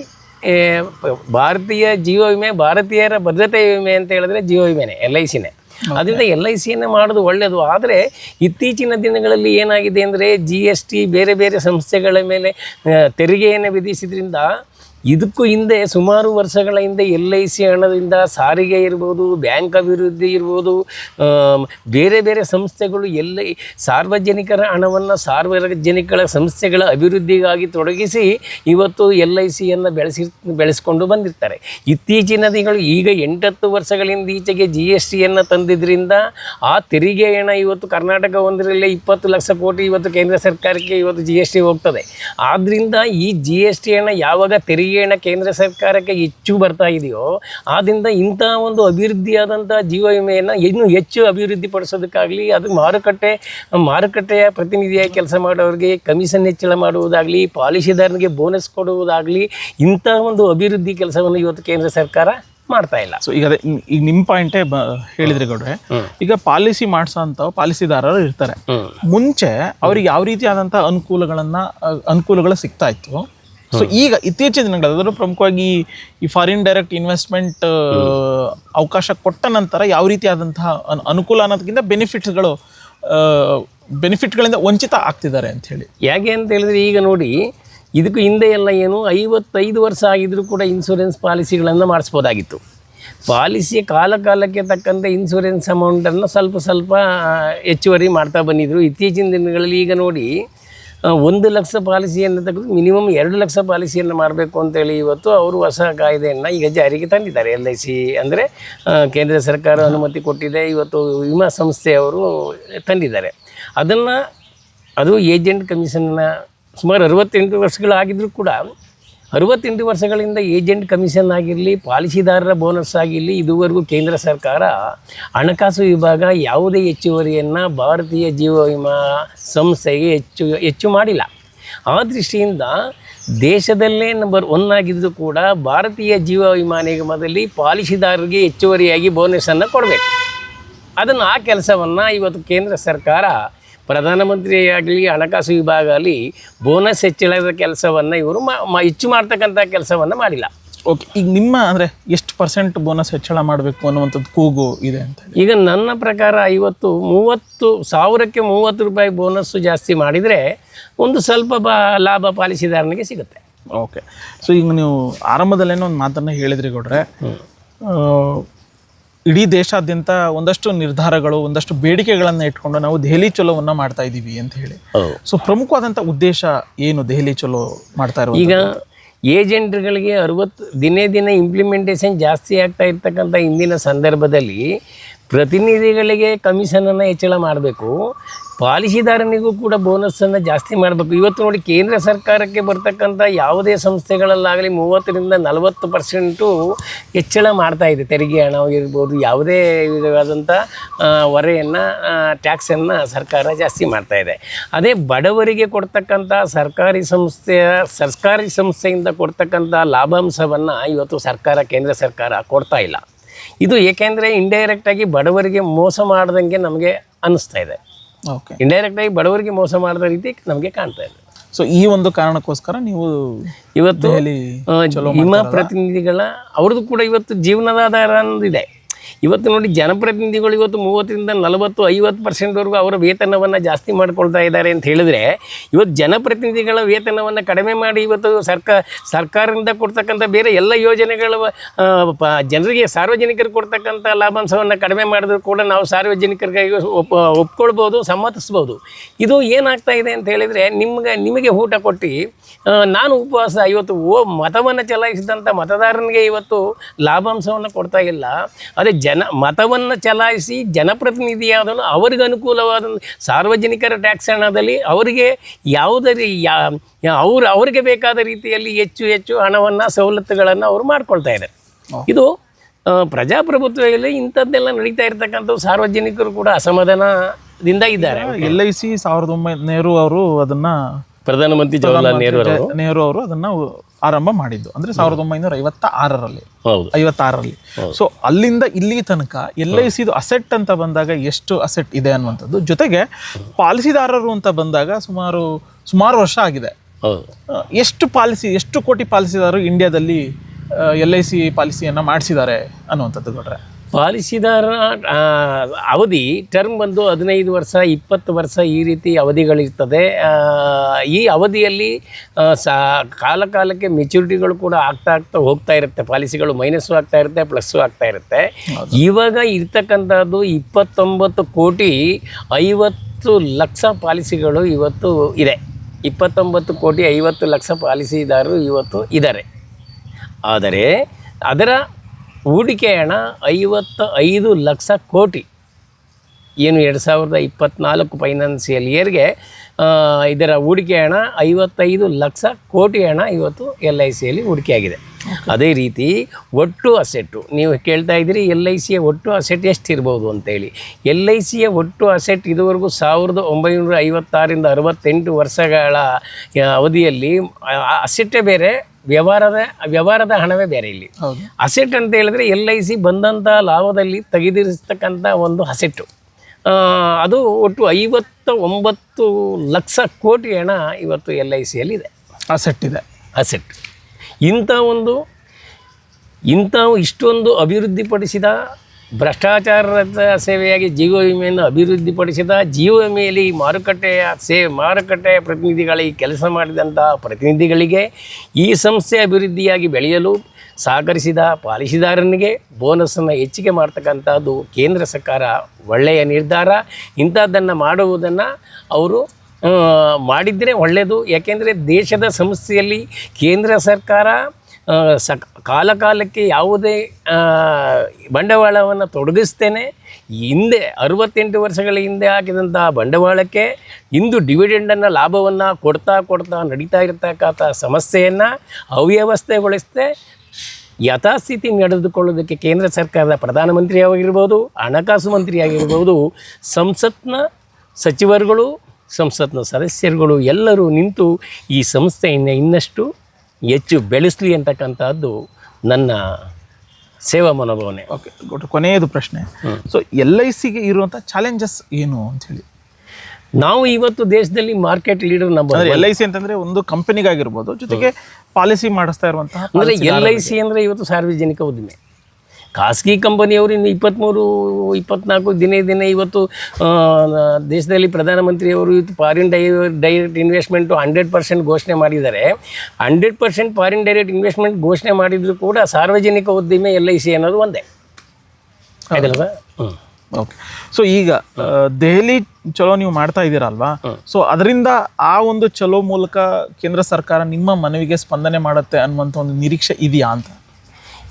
ಭಾರತೀಯ ಜೀವ ವಿಮೆ ಭಾರತೀಯರ ಭದ್ರತೆ ವಿಮೆ ಅಂತ ಹೇಳಿದ್ರೆ ಜೀವ ವಿಮೆನೆ ಎಲ್ ಐ ಸಿನೇ. ಅದರಿಂದ ಎಲ್ ಐ ಸಿಯನ್ನು ಮಾಡೋದು ಒಳ್ಳೆಯದು ಆದರೆ ಇತ್ತೀಚಿನ ದಿನಗಳಲ್ಲಿ ಏನಾಗಿದೆ ಅಂದರೆ ಜಿ ಎಸ್ ಟಿ ಬೇರೆ ಬೇರೆ ಸಂಸ್ಥೆಗಳ ಮೇಲೆ ತೆರಿಗೆಯನ್ನು ವಿಧಿಸಿದ್ರಿಂದ ಇದಕ್ಕೂ ಹಿಂದೆ ಸುಮಾರು ವರ್ಷಗಳ ಹಿಂದೆ ಎಲ್ ಐ ಸಿ ಹಣದಿಂದ ಸಾರಿಗೆ ಇರ್ಬೋದು, ಬ್ಯಾಂಕ್ ಅಭಿವೃದ್ಧಿ ಇರ್ಬೋದು ಬೇರೆ ಬೇರೆ ಸಂಸ್ಥೆಗಳು ಎಲ್ ಐ ಸಾರ್ವಜನಿಕರ ಹಣವನ್ನು ಸಾರ್ವಜನಿಕರ ಸಂಸ್ಥೆಗಳ ಅಭಿವೃದ್ಧಿಗಾಗಿ ತೊಡಗಿಸಿ ಇವತ್ತು ಎಲ್ ಐ ಸಿಯನ್ನು ಬೆಳೆಸಿ, ಬೆಳೆಸ್ಕೊಂಡು ಬಂದಿರ್ತಾರೆ. ಇತ್ತೀಚಿನ ದಿನಗಳು ಈಗ ಎಂಟತ್ತು ವರ್ಷಗಳಿಂದ ಈಚೆಗೆ ಜಿ ಎಸ್ ಟಿಯನ್ನು ತಂದಿದ್ದರಿಂದ ಆ ತೆರಿಗೆ ಹಣ ಇವತ್ತು ಕರ್ನಾಟಕ ಒಂದರಲ್ಲೇ ಇಪ್ಪತ್ತು ಲಕ್ಷ ಕೋಟಿ ಇವತ್ತು ಕೇಂದ್ರ ಸರ್ಕಾರಕ್ಕೆ ಇವತ್ತು ಜಿ ಎಸ್ ಟಿ ಹೋಗ್ತದೆ. ಆದ್ದರಿಂದ ಈ ಜಿ ಎಸ್ ಟಿ ಯಾವಾಗ ತೆರಿಗೆ ಹಣ ಕೇಂದ್ರ ಸರ್ಕಾರಕ್ಕೆ ಹೆಚ್ಚು ಬರ್ತಾ ಇದೆಯೋ ಆದ್ದರಿಂದ ಇಂಥ ಒಂದು ಅಭಿವೃದ್ಧಿಯಾದಂಥ ಜೀವ ವಿಮೆಯನ್ನು ಇನ್ನೂ ಹೆಚ್ಚು ಅಭಿವೃದ್ಧಿ ಪಡಿಸೋದಕ್ಕಾಗಲಿ ಅದು ಮಾರುಕಟ್ಟೆ ಮಾರುಕಟ್ಟೆಯ ಪ್ರತಿನಿಧಿಯಾಗಿ ಕೆಲಸ ಮಾಡೋರಿಗೆ ಕಮಿಷನ್ ಹೆಚ್ಚಳ ಮಾಡುವುದಾಗಲಿ ಪಾಲಿಸಿದಾರನಿಗೆ ಬೋನಸ್ ಕೊಡುವುದಾಗಲಿ ಇಂಥ ಒಂದು ಅಭಿವೃದ್ಧಿ ಕೆಲಸವನ್ನು ಇವತ್ತು ಕೇಂದ್ರ ಸರ್ಕಾರ ಮಾಡ್ತಾ ಇಲ್ಲ. ಸೊ ಈಗ ಅದೇ ಈಗ ನಿಮ್ಮ ಪಾಯಿಂಟೇ ಹೇಳಿದ್ರಿ ಗೌಡ್ರೆ. ಈಗ ಪಾಲಿಸಿ ಮಾಡಿಸೋ ಪಾಲಿಸಿದಾರರು ಇರ್ತಾರೆ. ಮುಂಚೆ ಅವ್ರಿಗೆ ಯಾವ ರೀತಿಯಾದಂಥ ಅನುಕೂಲಗಳನ್ನು ಅನುಕೂಲಗಳು ಸಿಗ್ತಾ ಇತ್ತು? ಸೊ ಈಗ ಇತ್ತೀಚಿನ ದಿನಗಳಲ್ಲಿ ಪ್ರಮುಖವಾಗಿ ಈ ಫಾರಿನ್ ಡೈರೆಕ್ಟ್ ಇನ್ವೆಸ್ಟ್ಮೆಂಟ್ ಅವಕಾಶ ಕೊಟ್ಟ ನಂತರ ಯಾವ ರೀತಿಯಾದಂತಹ ಅನ್- ಅನುಕೂಲ ಅನ್ನೋದಕ್ಕಿಂತ ಬೆನಿಫಿಟ್ಸ್ಗಳು ಬೆನಿಫಿಟ್ಗಳಿಂದ ವಂಚಿತ ಆಗ್ತಿದ್ದಾರೆ ಅಂತ ಹೇಳಿ. ಯಾಕೆ ಅಂತ ಹೇಳಿದ್ರೆ ಈಗ ನೋಡಿ ಇದಕ್ಕೂ ಹಿಂದೆ ಎಲ್ಲ ಏನು ಐವತ್ತೈದು ವರ್ಷ ಆಗಿದ್ರೂ ಕೂಡ ಇನ್ಸೂರೆನ್ಸ್ ಪಾಲಿಸಿಗಳನ್ನು ಮಾಡಿಸ್ಬೋದಾಗಿತ್ತು. ಪಾಲಿಸಿಯ ಕಾಲ ಕಾಲಕ್ಕೆ ತಕ್ಕಂತೆ ಇನ್ಸೂರೆನ್ಸ್ ಅಮೌಂಟನ್ನು ಸ್ವಲ್ಪ ಸ್ವಲ್ಪ ಹೆಚ್ಚುವರಿ ಮಾಡ್ತಾ ಬಂದಿದ್ದರು ಇತ್ತೀಚಿನ ದಿನಗಳಲ್ಲಿ ಈಗ ನೋಡಿ ಒಂದು ಲಕ್ಷ ಪಾಲಿಸಿಯನ್ನು ತೆಗೆದು ಮಿನಿಮಮ್ ಎರಡು ಲಕ್ಷ ಪಾಲಿಸಿಯನ್ನು ಮಾಡಬೇಕು ಅಂತೇಳಿ ಇವತ್ತು ಅವರು ಹೊಸ ಕಾಯ್ದೆಯನ್ನು ಈಗ ಜಾರಿಗೆ ತಂದಿದ್ದಾರೆ ಎಲ್ ಐ ಸಿ ಅಂದರೆ ಕೇಂದ್ರ ಸರ್ಕಾರ ಅನುಮತಿ ಕೊಟ್ಟಿದೆ, ಇವತ್ತು ವಿಮಾ ಸಂಸ್ಥೆಯವರು ತಂದಿದ್ದಾರೆ. ಅದನ್ನು ಅದು ಏಜೆಂಟ್ ಕಮಿಷನ್ನ ಸುಮಾರು ಅರವತ್ತೆಂಟು ವರ್ಷಗಳಾಗಿದ್ದರೂ ಕೂಡ ಅರವತ್ತೆಂಟು ವರ್ಷಗಳಿಂದ ಏಜೆಂಟ್ ಕಮಿಷನ್ ಆಗಿರಲಿ, ಪಾಲಿಸಿದಾರರ ಬೋನಸ್ ಆಗಿರಲಿ, ಇದುವರೆಗೂ ಕೇಂದ್ರ ಸರ್ಕಾರ ಹಣಕಾಸು ವಿಭಾಗ ಯಾವುದೇ ಹೆಚ್ಚುವರಿಯನ್ನು ಭಾರತೀಯ ಜೀವ ವಿಮಾ ಸಂಸ್ಥೆಗೆ ಹೆಚ್ಚು ಹೆಚ್ಚು ಮಾಡಿಲ್ಲ. ಆ ದೃಷ್ಟಿಯಿಂದ ದೇಶದಲ್ಲೇ ನಂಬರ್ ಒನ್ ಆಗಿದ್ದು ಕೂಡ ಭಾರತೀಯ ಜೀವ ವಿಮಾ ನಿಗಮದಲ್ಲಿ ಪಾಲಿಸಿದಾರರಿಗೆ ಹೆಚ್ಚುವರಿಯಾಗಿ ಬೋನಸನ್ನು ಕೊಡಬೇಕು. ಅದನ್ನು ಆ ಕೆಲಸವನ್ನು ಇವತ್ತು ಕೇಂದ್ರ ಸರ್ಕಾರ ಪ್ರಧಾನಮಂತ್ರಿ ಆಗಲಿ ಹಣಕಾಸು ವಿಭಾಗ ಆಗಲಿ ಬೋನಸ್ ಹೆಚ್ಚಳದ ಕೆಲಸವನ್ನು ಇವರು ಮಾ ಮಾ- ಹೆಚ್ಚು ಮಾಡ್ತಕ್ಕಂಥ ಕೆಲಸವನ್ನು ಮಾಡಿಲ್ಲ. ಓಕೆ ಈಗ ನಿಮ್ಮ ಅಂದರೆ ಎಷ್ಟು ಪರ್ಸೆಂಟ್ ಬೋನಸ್ ಹೆಚ್ಚಳ ಮಾಡಬೇಕು ಅನ್ನುವಂಥದ್ದು ಕೂಗು ಇದೆ ಅಂತ ಈಗ ನನ್ನ ಪ್ರಕಾರ ಐವತ್ತು ಮೂವತ್ತು ಸಾವಿರಕ್ಕೆ ಮೂವತ್ತು ರೂಪಾಯಿ ಬೋನಸ್ಸು ಜಾಸ್ತಿ ಮಾಡಿದರೆ ಒಂದು ಸ್ವಲ್ಪ ಬಾ ಲಾಭ ಪಾಲಿಸಿದಾರನಿಗೆ ಸಿಗುತ್ತೆ. ಓಕೆ ಸೊ ಈಗ ನೀವು ಆರಂಭದಲ್ಲೇನೋ ಒಂದು ಮಾತನ್ನು ಹೇಳಿದ್ರಿ ಗೌಡ್ರೆ. ಇಡೀ ದೇಶಾದ್ಯಂತ ಒಂದಷ್ಟು ನಿರ್ಧಾರಗಳು ಒಂದಷ್ಟು ಬೇಡಿಕೆಗಳನ್ನು ಇಟ್ಕೊಂಡು ನಾವು ದೆಹಲಿ ಚಲೋವನ್ನ ಮಾಡ್ತಾ ಇದ್ದೀವಿ ಅಂತ ಹೇಳಿ. ಸೊ ಪ್ರಮುಖವಾದಂಥ ಉದ್ದೇಶ ಏನು ದೆಹಲಿ ಚಲೋ ಮಾಡ್ತಾ ಇರೋದು ಈಗ ಏಜೆಂಟ್ಗಳಿಗೆ ಅರವತ್ತು ದಿನೇ ದಿನ ಇಂಪ್ಲಿಮೆಂಟೇಷನ್ ಜಾಸ್ತಿ ಆಗ್ತಾ ಇರ್ತಕ್ಕಂಥ ಇಂದಿನ ಸಂದರ್ಭದಲ್ಲಿ ಪ್ರತಿನಿಧಿಗಳಿಗೆ ಕಮಿಷನನ್ನು ಹೆಚ್ಚಳ ಮಾಡಬೇಕು. ಪಾಲಿಸಿದಾರನಿಗೂ ಕೂಡ ಬೋನಸ್ಸನ್ನು ಜಾಸ್ತಿ ಮಾಡಬೇಕು. ಇವತ್ತು ನೋಡಿ ಕೇಂದ್ರ ಸರ್ಕಾರಕ್ಕೆ ಬರ್ತಕ್ಕಂಥ ಯಾವುದೇ ಸಂಸ್ಥೆಗಳಲ್ಲಾಗಲಿ ಮೂವತ್ತರಿಂದ ನಲವತ್ತು ಪರ್ಸೆಂಟು ಹೆಚ್ಚಳ ಮಾಡ್ತಾ ಇದೆ. ತೆರಿಗೆ, ಹಣ ಇರ್ಬೋದು ಯಾವುದೇ ವಿಧವಾದಂಥ ಹೊರೆಯನ್ನು ಟ್ಯಾಕ್ಸನ್ನು ಸರ್ಕಾರ ಜಾಸ್ತಿ ಮಾಡ್ತಾ ಇದೆ. ಅದೇ ಬಡವರಿಗೆ ಕೊಡ್ತಕ್ಕಂಥ ಸರ್ಕಾರಿ ಸಂಸ್ಥೆಯ ಸರ್ಕಾರಿ ಸಂಸ್ಥೆಯಿಂದ ಕೊಡ್ತಕ್ಕಂಥ ಲಾಭಾಂಶವನ್ನು ಇವತ್ತು ಸರ್ಕಾರ, ಕೇಂದ್ರ ಸರ್ಕಾರ ಕೊಡ್ತಾ ಇಲ್ಲ. ಇದು ಏಕೆಂದರೆ ಇಂಡೈರೆಕ್ಟಾಗಿ ಬಡವರಿಗೆ ಮೋಸ ಮಾಡ್ದಂಗೆ ನಮಗೆ ಅನ್ನಿಸ್ತಾ ಇದೆ. ಓಕೆ ಇಂಡೈರೆಕ್ಟಾಗಿ ಬಡವರಿಗೆ ಮೋಸ ಮಾಡಿದ ರೀತಿ ನಮಗೆ ಕಾಣ್ತಾ ಇದೆ. ಸೊ ಈ ಒಂದು ಕಾರಣಕ್ಕೋಸ್ಕರ ನೀವು ಇವತ್ತು ಹಿಮ ಪ್ರತಿನಿಧಿಗಳ ಅವ್ರದ್ದು ಕೂಡ ಇವತ್ತು ಜೀವನದ ಆಧಾರ ಅನ್ನೋದಿದೆ ಇವತ್ತು ನೋಡಿ ಜನಪ್ರತಿನಿಧಿಗಳು ಇವತ್ತು ಮೂವತ್ತರಿಂದ ನಲವತ್ತು, ಐವತ್ತು ಪರ್ಸೆಂಟ್ವರೆಗೂ ಅವರ ವೇತನವನ್ನು ಜಾಸ್ತಿ ಮಾಡ್ಕೊಳ್ತಾ ಇದ್ದಾರೆ ಅಂತ ಹೇಳಿದ್ರೆ ಇವತ್ತು ಜನಪ್ರತಿನಿಧಿಗಳ ವೇತನವನ್ನು ಕಡಿಮೆ ಮಾಡಿ ಇವತ್ತು ಸರ್ಕಾರ ಸರ್ಕಾರದಿಂದ ಕೊಡ್ತಕ್ಕಂಥ ಬೇರೆ ಎಲ್ಲ ಯೋಜನೆಗಳ ಜನರಿಗೆ ಸಾರ್ವಜನಿಕರು ಕೊಡ್ತಕ್ಕಂಥ ಲಾಭಾಂಶವನ್ನು ಕಡಿಮೆ ಮಾಡಿದ್ರು ಕೂಡ ನಾವು ಸಾರ್ವಜನಿಕರಿಗೆ ಒಪ್ಪ ಒಪ್ಕೊಳ್ಬೋದು, ಸಮ್ಮತಿಸ್ಬೋದು. ಇದು ಏನಾಗ್ತಾ ಇದೆ ಅಂತ ಹೇಳಿದರೆ ನಿಮ್ಗೆ, ನಿಮಗೆ ಊಟ ಕೊಟ್ಟು ನಾನು ಉಪವಾಸ ಇವತ್ತು ಓ, ಮತವನ್ನು ಚಲಾಯಿಸಿದಂಥ ಮತದಾರನಿಗೆ ಇವತ್ತು ಲಾಭಾಂಶವನ್ನು ಕೊಡ್ತಾ ಇಲ್ಲ. ಅದೇ ಜನ ಮತವನ್ನು ಚಲಾಯಿಸಿ ಜನಪ್ರತಿನಿಧಿಯಾದನು ಅವರಿಗೆ ಅನುಕೂಲವಾದ ಸಾರ್ವಜನಿಕರ ಟ್ಯಾಕ್ಸ್ ಹಣದಲ್ಲಿ ಅವರಿಗೆ ಯಾವುದೇ ಯಾ ಅವ್ರು ಅವರಿಗೆ ಬೇಕಾದ ರೀತಿಯಲ್ಲಿ ಹೆಚ್ಚು ಹೆಚ್ಚು ಹಣವನ್ನು ಸವಲತ್ತುಗಳನ್ನು ಅವರು ಮಾಡ್ಕೊಳ್ತಾ ಇದ್ದಾರೆ. ಇದು ಪ್ರಜಾಪ್ರಭುತ್ವದಲ್ಲಿ ಇಂಥದ್ದೆಲ್ಲ ನಡೀತಾ ಇರ್ತಕ್ಕಂಥವು ಸಾರ್ವಜನಿಕರು ಕೂಡ ಅಸಮಾಧಾನದಿಂದ ಇದ್ದಾರೆ. ಎಲ್ ಐ ಸಿ ಸಾವಿರದ ಒಂಬೈನೂರ ನೆಹರು ಅವರು ಅದನ್ನ ಪ್ರಧಾನಮಂತ್ರಿ ಜವಾಹರ್ಲಾಲ್ ನೆಹರು ನೆಹರು ಅವರು ಅದನ್ನ ಆರಂಭ ಮಾಡಿದ್ದು. ಅಂದ್ರೆ ಸಾವಿರದ ಒಂಬೈನೂರ ಐವತ್ತ ಆರರಲ್ಲಿ ಐವತ್ತಾರರಲ್ಲಿ ಸೊ ಅಲ್ಲಿಂದ ಇಲ್ಲಿ ತನಕ ಎಲ್ ಐ ಸಿದು ಅಸೆಟ್ ಅಂತ ಬಂದಾಗ ಎಷ್ಟು ಅಸೆಟ್ ಇದೆ ಅನ್ನುವಂಥದ್ದು. ಜೊತೆಗೆ ಪಾಲಿಸಿದಾರರು ಅಂತ ಬಂದಾಗ ಸುಮಾರು ಸುಮಾರು ವರ್ಷ ಆಗಿದೆ. ಎಷ್ಟು ಪಾಲಿಸಿ ಎಷ್ಟು ಕೋಟಿ ಪಾಲಿಸಿದಾರರು ಇಂಡಿಯಾದಲ್ಲಿ ಎಲ್ ಐ ಸಿ ಪಾಲಿಸಿಯನ್ನು ಮಾಡಿಸಿದ್ದಾರೆ ಅನ್ನುವಂಥದ್ದು ಕೊಟ್ರೆ ಪಾಲಿಸಿದಾರ ಅವಧಿ ಟರ್ಮ್ ಬಂದು ಹದಿನೈದು ವರ್ಷ ಇಪ್ಪತ್ತು ವರ್ಷ ಈ ರೀತಿ ಅವಧಿಗಳಿರ್ತದೆ. ಈ ಅವಧಿಯಲ್ಲಿ ಸಾ ಕಾಲ ಕಾಲಕ್ಕೆ ಮೆಚುರಿಟಿಗಳು ಕೂಡ ಆಗ್ತಾ ಆಗ್ತಾ ಹೋಗ್ತಾ ಇರುತ್ತೆ. ಪಾಲಿಸಿಗಳು ಮೈನಸ್ಸು ಆಗ್ತಾ ಇರುತ್ತೆ ಪ್ಲಸ್ಸು ಆಗ್ತಾ ಇರುತ್ತೆ. ಇವಾಗ ಇರ್ತಕ್ಕಂಥದ್ದು ಇಪ್ಪತ್ತೊಂಬತ್ತು ಕೋಟಿ ಐವತ್ತು ಲಕ್ಷ ಪಾಲಿಸಿಗಳು ಇವತ್ತು ಇದೆ. ಇಪ್ಪತ್ತೊಂಬತ್ತು ಕೋಟಿ ಐವತ್ತು ಲಕ್ಷ ಪಾಲಿಸಿದಾರರು ಇವತ್ತು ಇದ್ದಾರೆ. ಆದರೆ ಅದರ ಹೂಡಿಕೆ ಹಣ ಐವತ್ತ ಐದು ಲಕ್ಷ ಕೋಟಿ. ಏನು ಎರಡು ಸಾವಿರದ ಇಪ್ಪತ್ತ್ನಾಲ್ಕು ಫೈನಾನ್ಸಿಯಲ್ ಇಯರ್ಗೆ ಇದರ ಹೂಡಿಕೆ ಹಣ ಐವತ್ತೈದು ಲಕ್ಷ ಕೋಟಿ ಹಣ ಇವತ್ತು ಎಲ್ ಐ ಸಿಯಲ್ಲಿ ಹೂಡಿಕೆಯಾಗಿದೆ. ಅದೇ ರೀತಿ ಒಟ್ಟು ಅಸೆಟ್ಟು ನೀವು ಕೇಳ್ತಾ ಇದ್ದೀರಿ ಎಲ್ ಐ ಸಿಯ ಒಟ್ಟು ಅಸೆಟ್ ಎಷ್ಟಿರ್ಬೋದು ಅಂತೇಳಿ. ಎಲ್ ಐ ಸಿಯ ಒಟ್ಟು ಅಸೆಟ್ ಇದುವರೆಗೂ ಸಾವಿರದ ಒಂಬೈನೂರ ಐವತ್ತಾರಿಂದ ಅರವತ್ತೆಂಟು ವರ್ಷಗಳ ಅವಧಿಯಲ್ಲಿ ಅಸೆಟ್ಟೇ ಬೇರೆ ವ್ಯವಹಾರದ ವ್ಯವಹಾರದ ಹಣವೇ ಬೇರೆ ಇಲ್ಲಿ. ಅಸೆಟ್ ಅಂತ ಹೇಳಿದ್ರೆ ಎಲ್ ಐ ಸಿ ಬಂದಂಥ ಲಾಭದಲ್ಲಿ ತೆಗೆದಿರಿಸ್ತಕ್ಕಂಥ ಒಂದು ಅಸೆಟ್ಟು ಅದು ಒಟ್ಟು ಐವತ್ತ ಒಂಬತ್ತು ಲಕ್ಷ ಕೋಟಿ ಹಣ ಇವತ್ತು ಎಲ್ ಐ ಸಿಯಲ್ಲಿದೆ ಅಸೆಟ್ ಇದೆ. ಅಸೆಟ್ ಇಂಥ ಒಂದು ಇಂಥ ಇಷ್ಟೊಂದು ಅಭಿವೃದ್ಧಿಪಡಿಸಿದ ಭ್ರಷ್ಟಾಚಾರದ ಸೇವೆಯಾಗಿ ಜೀವ ವಿಮೆಯನ್ನು ಅಭಿವೃದ್ಧಿಪಡಿಸಿದ ಜೀವ ವಿಮೆಯಲ್ಲಿ ಮಾರುಕಟ್ಟೆಯ ಸೇ ಮಾರುಕಟ್ಟೆಯ ಪ್ರತಿನಿಧಿಗಳಿಗೆ ಕೆಲಸ ಮಾಡಿದಂಥ ಪ್ರತಿನಿಧಿಗಳಿಗೆ ಈ ಸಂಸ್ಥೆ ಅಭಿವೃದ್ಧಿಯಾಗಿ ಬೆಳೆಯಲು ಸಹಕರಿಸಿದ ಪಾಲಿಸಿದಾರನಿಗೆ ಬೋನಸನ್ನು ಹೆಚ್ಚಿಗೆ ಮಾಡ್ತಕ್ಕಂಥದ್ದು ಕೇಂದ್ರ ಸರ್ಕಾರ ಒಳ್ಳೆಯ ನಿರ್ಧಾರ. ಇಂಥದ್ದನ್ನು ಮಾಡುವುದನ್ನು ಅವರು ಮಾಡಿದರೆ ಒಳ್ಳೆಯದು. ಯಾಕೆಂದರೆ ದೇಶದ ಸಂಸ್ಥೆಯಲ್ಲಿ ಕೇಂದ್ರ ಸರ್ಕಾರ ಸ ಕಾಲ ಕಾಲಕ್ಕೆ ಯಾವುದೇ ಬಂಡವಾಳವನ್ನು ತೊಡಗಿಸ್ತೇನೆ, ಹಿಂದೆ ಅರವತ್ತೆಂಟು ವರ್ಷಗಳ ಹಿಂದೆ ಹಾಕಿದಂಥ ಬಂಡವಾಳಕ್ಕೆ ಇಂದು ಡಿವಿಡೆಂಡನ್ನು ಲಾಭವನ್ನು ಕೊಡ್ತಾ ಕೊಡ್ತಾ ನಡೀತಾ ಇರತಕ್ಕಂಥ ಸಮಸ್ಯೆಯನ್ನು ಅವ್ಯವಸ್ಥೆಗೊಳಿಸದೆ ಯಥಾಸ್ಥಿತಿ ನಡೆದುಕೊಳ್ಳೋದಕ್ಕೆ ಕೇಂದ್ರ ಸರ್ಕಾರದ ಪ್ರಧಾನಮಂತ್ರಿ ಆಗಿರ್ಬೋದು, ಹಣಕಾಸು ಮಂತ್ರಿಯಾಗಿರ್ಬೋದು ಸಂಸತ್ನ ಸಚಿವರುಗಳು, ಸಂಸತ್ನ ಸದಸ್ಯರುಗಳು ಎಲ್ಲರೂ ನಿಂತು ಈ ಸಂಸ್ಥೆಯನ್ನು ಇನ್ನಷ್ಟು ಹೆಚ್ಚು ಬೆಳೆಸಲಿ ಅಂತಕ್ಕಂಥದ್ದು ನನ್ನ ಸೇವಾ ಮನೋಭಾವನೆ. ಓಕೆ ಕೊನೆಯದು ಪ್ರಶ್ನೆ. ಸೊ ಎಲ್ ಐ ಸಿಗೆ ಇರುವಂಥ ಚಾಲೆಂಜಸ್ ಏನು ಅಂತ ಹೇಳಿ? ನಾವು ಇವತ್ತು ದೇಶದಲ್ಲಿ market leader number L I C ಅಂತಂದ್ರೆ ಒಂದು ಕಂಪನಿಗಾಗಿರ್ಬೋದು ಜೊತೆಗೆ ಪಾಲಿಸಿ ಮಾಡಿಸ್ತಾ ಇರುವಂತಹ ಅಂದರೆ ಎಲ್ ಐ ಸಿ ಅಂದರೆ ಇವತ್ತು ಸಾರ್ವಜನಿಕ ಉದ್ದಿಮೆ. ಖಾಸಗಿ ಕಂಪನಿಯವರು ಇನ್ನು ಇಪ್ಪತ್ತ್ಮೂರು ಇಪ್ಪತ್ತ್ನಾಲ್ಕು ದಿನೇ ದಿನೇ ಇವತ್ತು ದೇಶದಲ್ಲಿ ಪ್ರಧಾನಮಂತ್ರಿಯವರು ಇವತ್ತು ಫಾರಿನ್ ಡೈ ಡೈರೆಕ್ಟ್ ಇನ್ವೆಸ್ಟ್ಮೆಂಟು ಹಂಡ್ರೆಡ್ ಪರ್ಸೆಂಟ್ ಘೋಷಣೆ ಮಾಡಿದ್ದಾರೆ. Hundred percent foreign direct investment ಘೋಷಣೆ ಮಾಡಿದರೂ ಕೂಡ ಸಾರ್ವಜನಿಕ ಉದ್ದಿಮೆ ಎಲ್ ಐ ಸಿ ಅನ್ನೋದು ಒಂದೇ. ಹ್ಞೂ ಓಕೆ ಸೊ ಈಗ ದೆಹಲಿ ಚಲೋ ನೀವು ಮಾಡ್ತಾ ಇದ್ದೀರಲ್ವಾ? ಸೊ ಅದರಿಂದ ಆ ಒಂದು ಚಲೋ ಮೂಲಕ ಕೇಂದ್ರ ಸರ್ಕಾರ ನಿಮ್ಮ ಮನವಿಗೆ ಸ್ಪಂದನೆ ಮಾಡುತ್ತೆ ಅನ್ನುವಂಥ ಒಂದು ನಿರೀಕ್ಷೆ ಇದೆಯಾ ಅಂತ?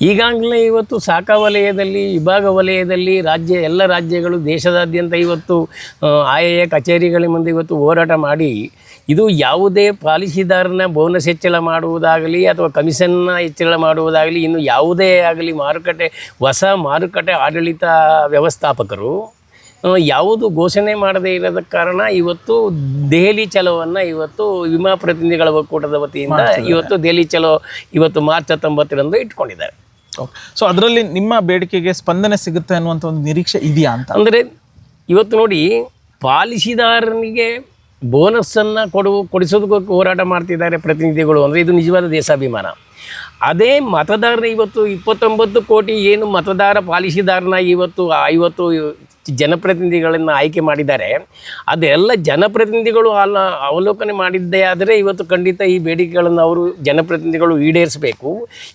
ಈಗಾಗಲೇ ಇವತ್ತು ಶಾಖಾ ವಲಯದಲ್ಲಿ ವಿಭಾಗ ವಲಯದಲ್ಲಿ ರಾಜ್ಯ ಎಲ್ಲ ರಾಜ್ಯಗಳು ದೇಶದಾದ್ಯಂತ ಇವತ್ತು ಆಯಾಯ ಆಯಾ ಕಚೇರಿಗಳ ಮುಂದೆ ಇವತ್ತು ಹೋರಾಟ ಮಾಡಿ ಇದು ಯಾವುದೇ ಪಾಲಿಸಿದಾರನ ಬೋನಸ್ ಹೆಚ್ಚಳ ಮಾಡುವುದಾಗಲಿ ಅಥವಾ ಕಮಿಷನ್ನ ಹೆಚ್ಚಳ ಮಾಡುವುದಾಗಲಿ ಇನ್ನು ಯಾವುದೇ ಆಗಲಿ ಮಾರುಕಟ್ಟೆ ಹೊಸ ಮಾರುಕಟ್ಟೆ ಆಡಳಿತ ವ್ಯವಸ್ಥಾಪಕರು ಯಾವುದು ಘೋಷಣೆ ಮಾಡದೇ ಇರೋದ ಕಾರಣ ಇವತ್ತು ದೆಹಲಿ ಚಲೋವನ್ನು ಇವತ್ತು ವಿಮಾ ಪ್ರತಿನಿಧಿಗಳ ಒಕ್ಕೂಟದ ವತಿಯಿಂದ ಇವತ್ತು ದೆಹಲಿ ಚಲೋ ಇವತ್ತು ಮಾರ್ಚ್ ಹತ್ತೊಂಬತ್ತರಂದು ಇಟ್ಕೊಂಡಿದ್ದಾರೆ. ಸೊ ಅದರಲ್ಲಿ ನಿಮ್ಮ ಬೇಡಿಕೆಗೆ ಸ್ಪಂದನೆ ಸಿಗುತ್ತೆ ಅನ್ನುವಂಥ ಒಂದು ನಿರೀಕ್ಷೆ ಇದೆಯಾ ಅಂತ? ಅಂದರೆ ಇವತ್ತು ನೋಡಿ ಪಾಲಿಸಿದಾರನಿಗೆ ಬೋನಸ್ಸನ್ನು ಕೊಡು ಕೊಡಿಸೋದಕ್ಕೆ ಹೋರಾಟ ಮಾಡ್ತಿದ್ದಾರೆ ಪ್ರತಿನಿಧಿಗಳು. ಅಂದರೆ ಇದು ನಿಜವಾದ ದೇಶಾಭಿಮಾನ. ಅದೇ ಮತದಾರನ ಇವತ್ತು ಇಪ್ಪತ್ತೊಂಬತ್ತು ಕೋಟಿ ಏನು ಮತದಾರ ಪಾಲಿಸಿದಾರನ ಇವತ್ತು ಐವತ್ತು ಜನಪ್ರತಿನಿಧಿಗಳನ್ನು ಆಯ್ಕೆ ಮಾಡಿದ್ದಾರೆ. ಅದೆಲ್ಲ ಜನಪ್ರತಿನಿಧಿಗಳು ಅಲ್ಲ, ಅವಲೋಕನೆ ಮಾಡಿದ್ದೇ ಆದರೆ ಇವತ್ತು ಖಂಡಿತ ಈ ಬೇಡಿಕೆಗಳನ್ನು ಅವರು ಜನಪ್ರತಿನಿಧಿಗಳು ಈಡೇರಿಸಬೇಕು.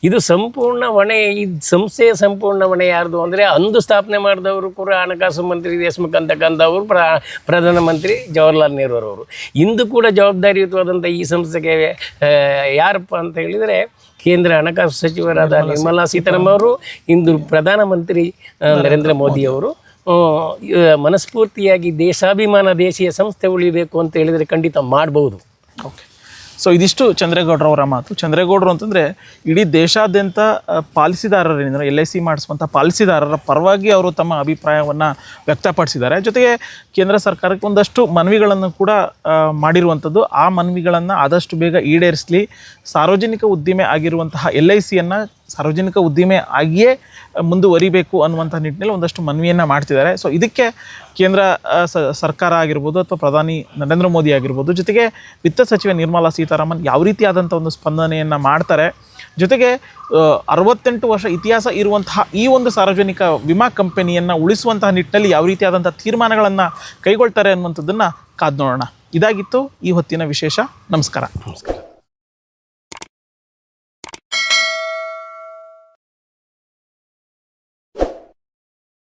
ಇದು ಸಂಪೂರ್ಣ ಹೊಣೆ, ಈ ಸಂಸ್ಥೆಯ ಸಂಪೂರ್ಣ ಹೊಣೆ ಯಾರ್ದು ಅಂದರೆ ಅಂದು ಸ್ಥಾಪನೆ ಮಾಡಿದವರು ಕೂಡ ಹಣಕಾಸು ಮಂತ್ರಿ ದೇಶಮುಖ್ ಅಂತಕ್ಕಂಥವ್ರು ಪ್ರ, ಪ್ರಧಾನಮಂತ್ರಿ ಜವಾಹರ್ಲಾಲ್ ನೆಹರು ಅವರು. ಇಂದು ಕೂಡ ಜವಾಬ್ದಾರಿಯುತವಾದಂಥ ಈ ಸಂಸ್ಥೆಗೆ ಯಾರಪ್ಪ ಅಂತ ಹೇಳಿದರೆ ಕೇಂದ್ರ ಹಣಕಾಸು ಸಚಿವರಾದ ನಿರ್ಮಲಾ ಸೀತಾರಾಮನ್. ಅವರು ಇಂದು ಪ್ರಧಾನಮಂತ್ರಿ ನರೇಂದ್ರ ಮೋದಿ ಅವರು. ಮನಸ್ಫೂರ್ತಿಯಾಗಿ ದೇಶಾಭಿಮಾನ ದೇಶೀಯ ಸಂಸ್ಥೆ ಉಳಿಬೇಕು ಅಂತ ಹೇಳಿದರೆ ಖಂಡಿತ ಮಾಡ್ಬೋದು. ಓಕೆ ಸೊ ಇದಿಷ್ಟು ಚಂದ್ರೇಗೌಡರವರ ಮಾತು. ಚಂದ್ರೇಗೌಡರು ಅಂತಂದರೆ ಇಡೀ ದೇಶಾದ್ಯಂತ ಪಾಲಿಸಿದಾರರಿಂದ ಎಲ್ ಐ ಸಿ ಮಾಡಿಸುವಂಥ ಪಾಲಿಸಿದಾರರ ಪರವಾಗಿ ಅವರು ತಮ್ಮ ಅಭಿಪ್ರಾಯವನ್ನು ವ್ಯಕ್ತಪಡಿಸಿದ್ದಾರೆ. ಜೊತೆಗೆ ಕೇಂದ್ರ ಸರ್ಕಾರಕ್ಕೆ ಒಂದಷ್ಟು ಮನವಿಗಳನ್ನು ಕೂಡ ಮಾಡಿರುವಂಥದ್ದು ಆ ಮನವಿಗಳನ್ನು ಆದಷ್ಟು ಬೇಗ ಈಡೇರಿಸಲಿ, ಸಾರ್ವಜನಿಕ ಉದ್ದಿಮೆ ಆಗಿರುವಂತಹ ಎಲ್ ಐ ಸಿಯನ್ನು ಸಾರ್ವಜನಿಕ ಉದ್ದಿಮೆ ಆಗಿಯೇ ಮುಂದುವರಿಬೇಕು ಅನ್ನುವಂಥ ನಿಟ್ಟಿನಲ್ಲಿ ಒಂದಷ್ಟು ಮನವಿಯನ್ನು ಮಾಡ್ತಿದ್ದಾರೆ. ಸೊ ಇದಕ್ಕೆ ಕೇಂದ್ರ ಸರ್ಕಾರ ಆಗಿರ್ಬೋದು ಅಥವಾ ಪ್ರಧಾನಿ ನರೇಂದ್ರ ಮೋದಿ ಆಗಿರ್ಬೋದು ಜೊತೆಗೆ ವಿತ್ತ ಸಚಿವೆ ನಿರ್ಮಲಾ ಸೀತಾರಾಮನ್ ಯಾವ ರೀತಿಯಾದಂಥ ಒಂದು ಸ್ಪಂದನೆಯನ್ನು ಮಾಡ್ತಾರೆ. ಜೊತೆಗೆ ಅರವತ್ತೆಂಟು ವರ್ಷ ಇತಿಹಾಸ ಇರುವಂತಹ ಈ ಒಂದು ಸಾರ್ವಜನಿಕ ವಿಮಾ ಕಂಪನಿಯನ್ನು ಉಳಿಸುವಂತಹ ನಿಟ್ಟಿನಲ್ಲಿ ಯಾವ ರೀತಿಯಾದಂಥ ತೀರ್ಮಾನಗಳನ್ನು ಕೈಗೊಳ್ತಾರೆ ಅನ್ನುವಂಥದ್ದನ್ನು ಕಾದು ನೋಡೋಣ. ಇದಾಗಿತ್ತು ಈ ಹೊತ್ತಿನ ವಿಶೇಷ. ನಮಸ್ಕಾರ. ನಮಸ್ಕಾರ.